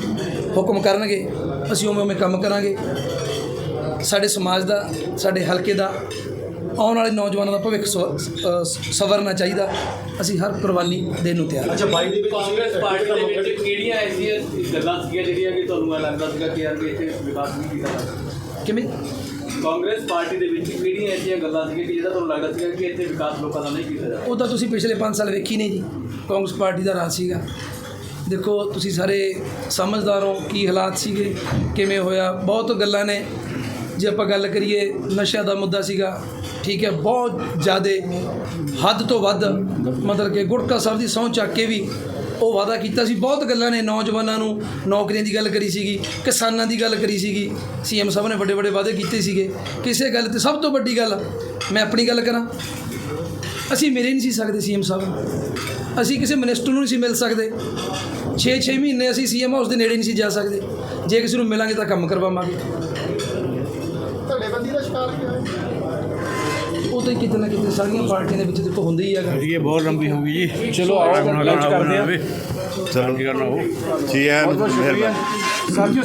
ਹੁਕਮ ਕਰਨਗੇ, ਅਸੀਂ ਉਵੇਂ ਉਵੇਂ ਕੰਮ ਕਰਾਂਗੇ। ਸਾਡੇ ਸਮਾਜ ਦਾ ਸਾਡੇ ਹਲਕੇ ਦਾ ਆਉਣ ਵਾਲੇ ਨੌਜਵਾਨਾਂ ਦਾ ਭਵਿੱਖ ਸਵਰਨਾ ਚਾਹੀਦਾ। ਅਸੀਂ ਹਰ ਕੁਰਬਾਨੀ ਦੇਣ ਨੂੰ ਤਿਆਰ ਹਾਂ। ਅੱਛਾ ਬਾਈ ਦੇ ਵਿੱਚ ਕਾਂਗਰਸ ਪਾਰਟੀ ਦੇ ਵਿੱਚ ਕਿਹੜੀਆਂ ਐਸੀਆਂ ਗੱਲਾਂ ਸੀਗੀਆਂ ਜਿਹੜੀਆਂ ਕਿ ਤੁਹਾਨੂੰ ਇਹ ਲੱਗਦਾ ਸੀਗਾ ਕਿ ਵੀ ਇੱਥੇ ਵਿਕਾਸ ਨਹੀਂ ਕੀਤਾ ਜਾ ਸਕਦਾ? ਕਿਵੇਂ? ਕਾਂਗਰਸ ਪਾਰਟੀ ਦੇ ਵਿੱਚ ਕਿਹੜੀਆਂ ਐਸੀਆਂ ਗੱਲਾਂ ਸੀਗੀਆਂ ਕਿ ਜਿਹੜਾ ਤੁਹਾਨੂੰ ਲੱਗਦਾ ਸੀਗਾ ਕਿ ਇੱਥੇ ਵਿਕਾਸ ਲੋਕਾਂ ਦਾ ਨਹੀਂ ਕੀਤਾ ਜਾ ਉਹ ਤਾਂ ਤੁਸੀਂ ਪਿਛਲੇ 5 ਸਾਲ ਵੇਖੀ ਨਹੀਂ ਜੀ। ਕਾਂਗਰਸ ਪਾਰਟੀ ਦਾ ਰਾਜ ਸੀਗਾ। ਦੇਖੋ ਤੁਸੀਂ ਸਾਰੇ ਸਮਝਦਾਰ ਹੋ ਕੀ ਹਾਲਾਤ ਸੀਗੇ ਕਿਵੇਂ ਹੋਇਆ ਬਹੁਤ ਗੱਲਾਂ ਨੇ। ਜੇ ਆਪਾਂ ਗੱਲ ਕਰੀਏ ਨਸ਼ਿਆਂ ਦਾ ਮੁੱਦਾ ਸੀਗਾ, ਠੀਕ ਹੈ, ਬਹੁਤ ਜ਼ਿਆਦਾ ਹੱਦ ਤੋਂ ਵੱਧ, ਮਤਲਬ ਕਿ ਗੁਟਕਾ ਸਾਹਿਬ ਦੀ ਸਹੁੰ ਚੱਕ ਕੇ ਵੀ ਉਹ ਵਾਅਦਾ ਕੀਤਾ ਸੀ। ਬਹੁਤ ਗੱਲਾਂ ਨੇ ਨੌਜਵਾਨਾਂ ਨੂੰ, ਨੌਕਰੀਆਂ ਦੀ ਗੱਲ ਕਰੀ ਸੀਗੀ, ਕਿਸਾਨਾਂ ਦੀ ਗੱਲ ਕਰੀ ਸੀਗੀ। ਸੀਐਮ ਸਾਹਿਬ ਨੇ ਵੱਡੇ ਵੱਡੇ ਵਾਅਦੇ ਕੀਤੇ ਸੀਗੇ। ਕਿਸੇ ਗੱਲ ਤੇ ਸਭ ਤੋਂ ਵੱਡੀ ਗੱਲ, ਮੈਂ ਆਪਣੀ ਗੱਲ ਕਰਾਂ, ਅਸੀਂ ਮਿਲੇ ਨਹੀਂ ਸੀ ਸਕਦੇ ਸੀਐਮ ਸਾਹਿਬ। ਅਸੀਂ ਕਿਸੇ ਮਿਨਿਸਟਰ ਨੂੰ ਨਹੀਂ ਸੀ ਮਿਲ ਸਕਦੇ। 6-6 ਮਹੀਨੇ ਅਸੀਂ ਸੀਐਮ ਹਾਊਸ ਦੇ ਨੇੜੇ ਨਹੀਂ ਸੀ ਜਾ ਸਕਦੇ। ਜੇ ਕਿਸੇ ਨੂੰ ਮਿਲਾਂਗੇ ਤਾਂ ਕੰਮ ਕਰਵਾਵਾਂਗੇ। ਉਹ ਤਾਂ ਕਿਤੇ ਨਾ ਕਿਤੇ ਸਾਰੀਆਂ ਪਾਰਟੀਆਂ ਦੇ ਵਿੱਚ ਦੇਖੋ ਹੁੰਦਾ ਹੀ ਹੈਗਾ। ਇਹ ਬਹੁਤ ਲੰਬੀ ਹੋਊਗੀ ਜੀ। ਚਲੋ ਆਓ ਲੰਚ ਕਰਦੇ ਆ ਚਲੋ ਜੀ ਐਨ ਮਿਹਰਬਾਨੀ। ਸਰ ਜੀ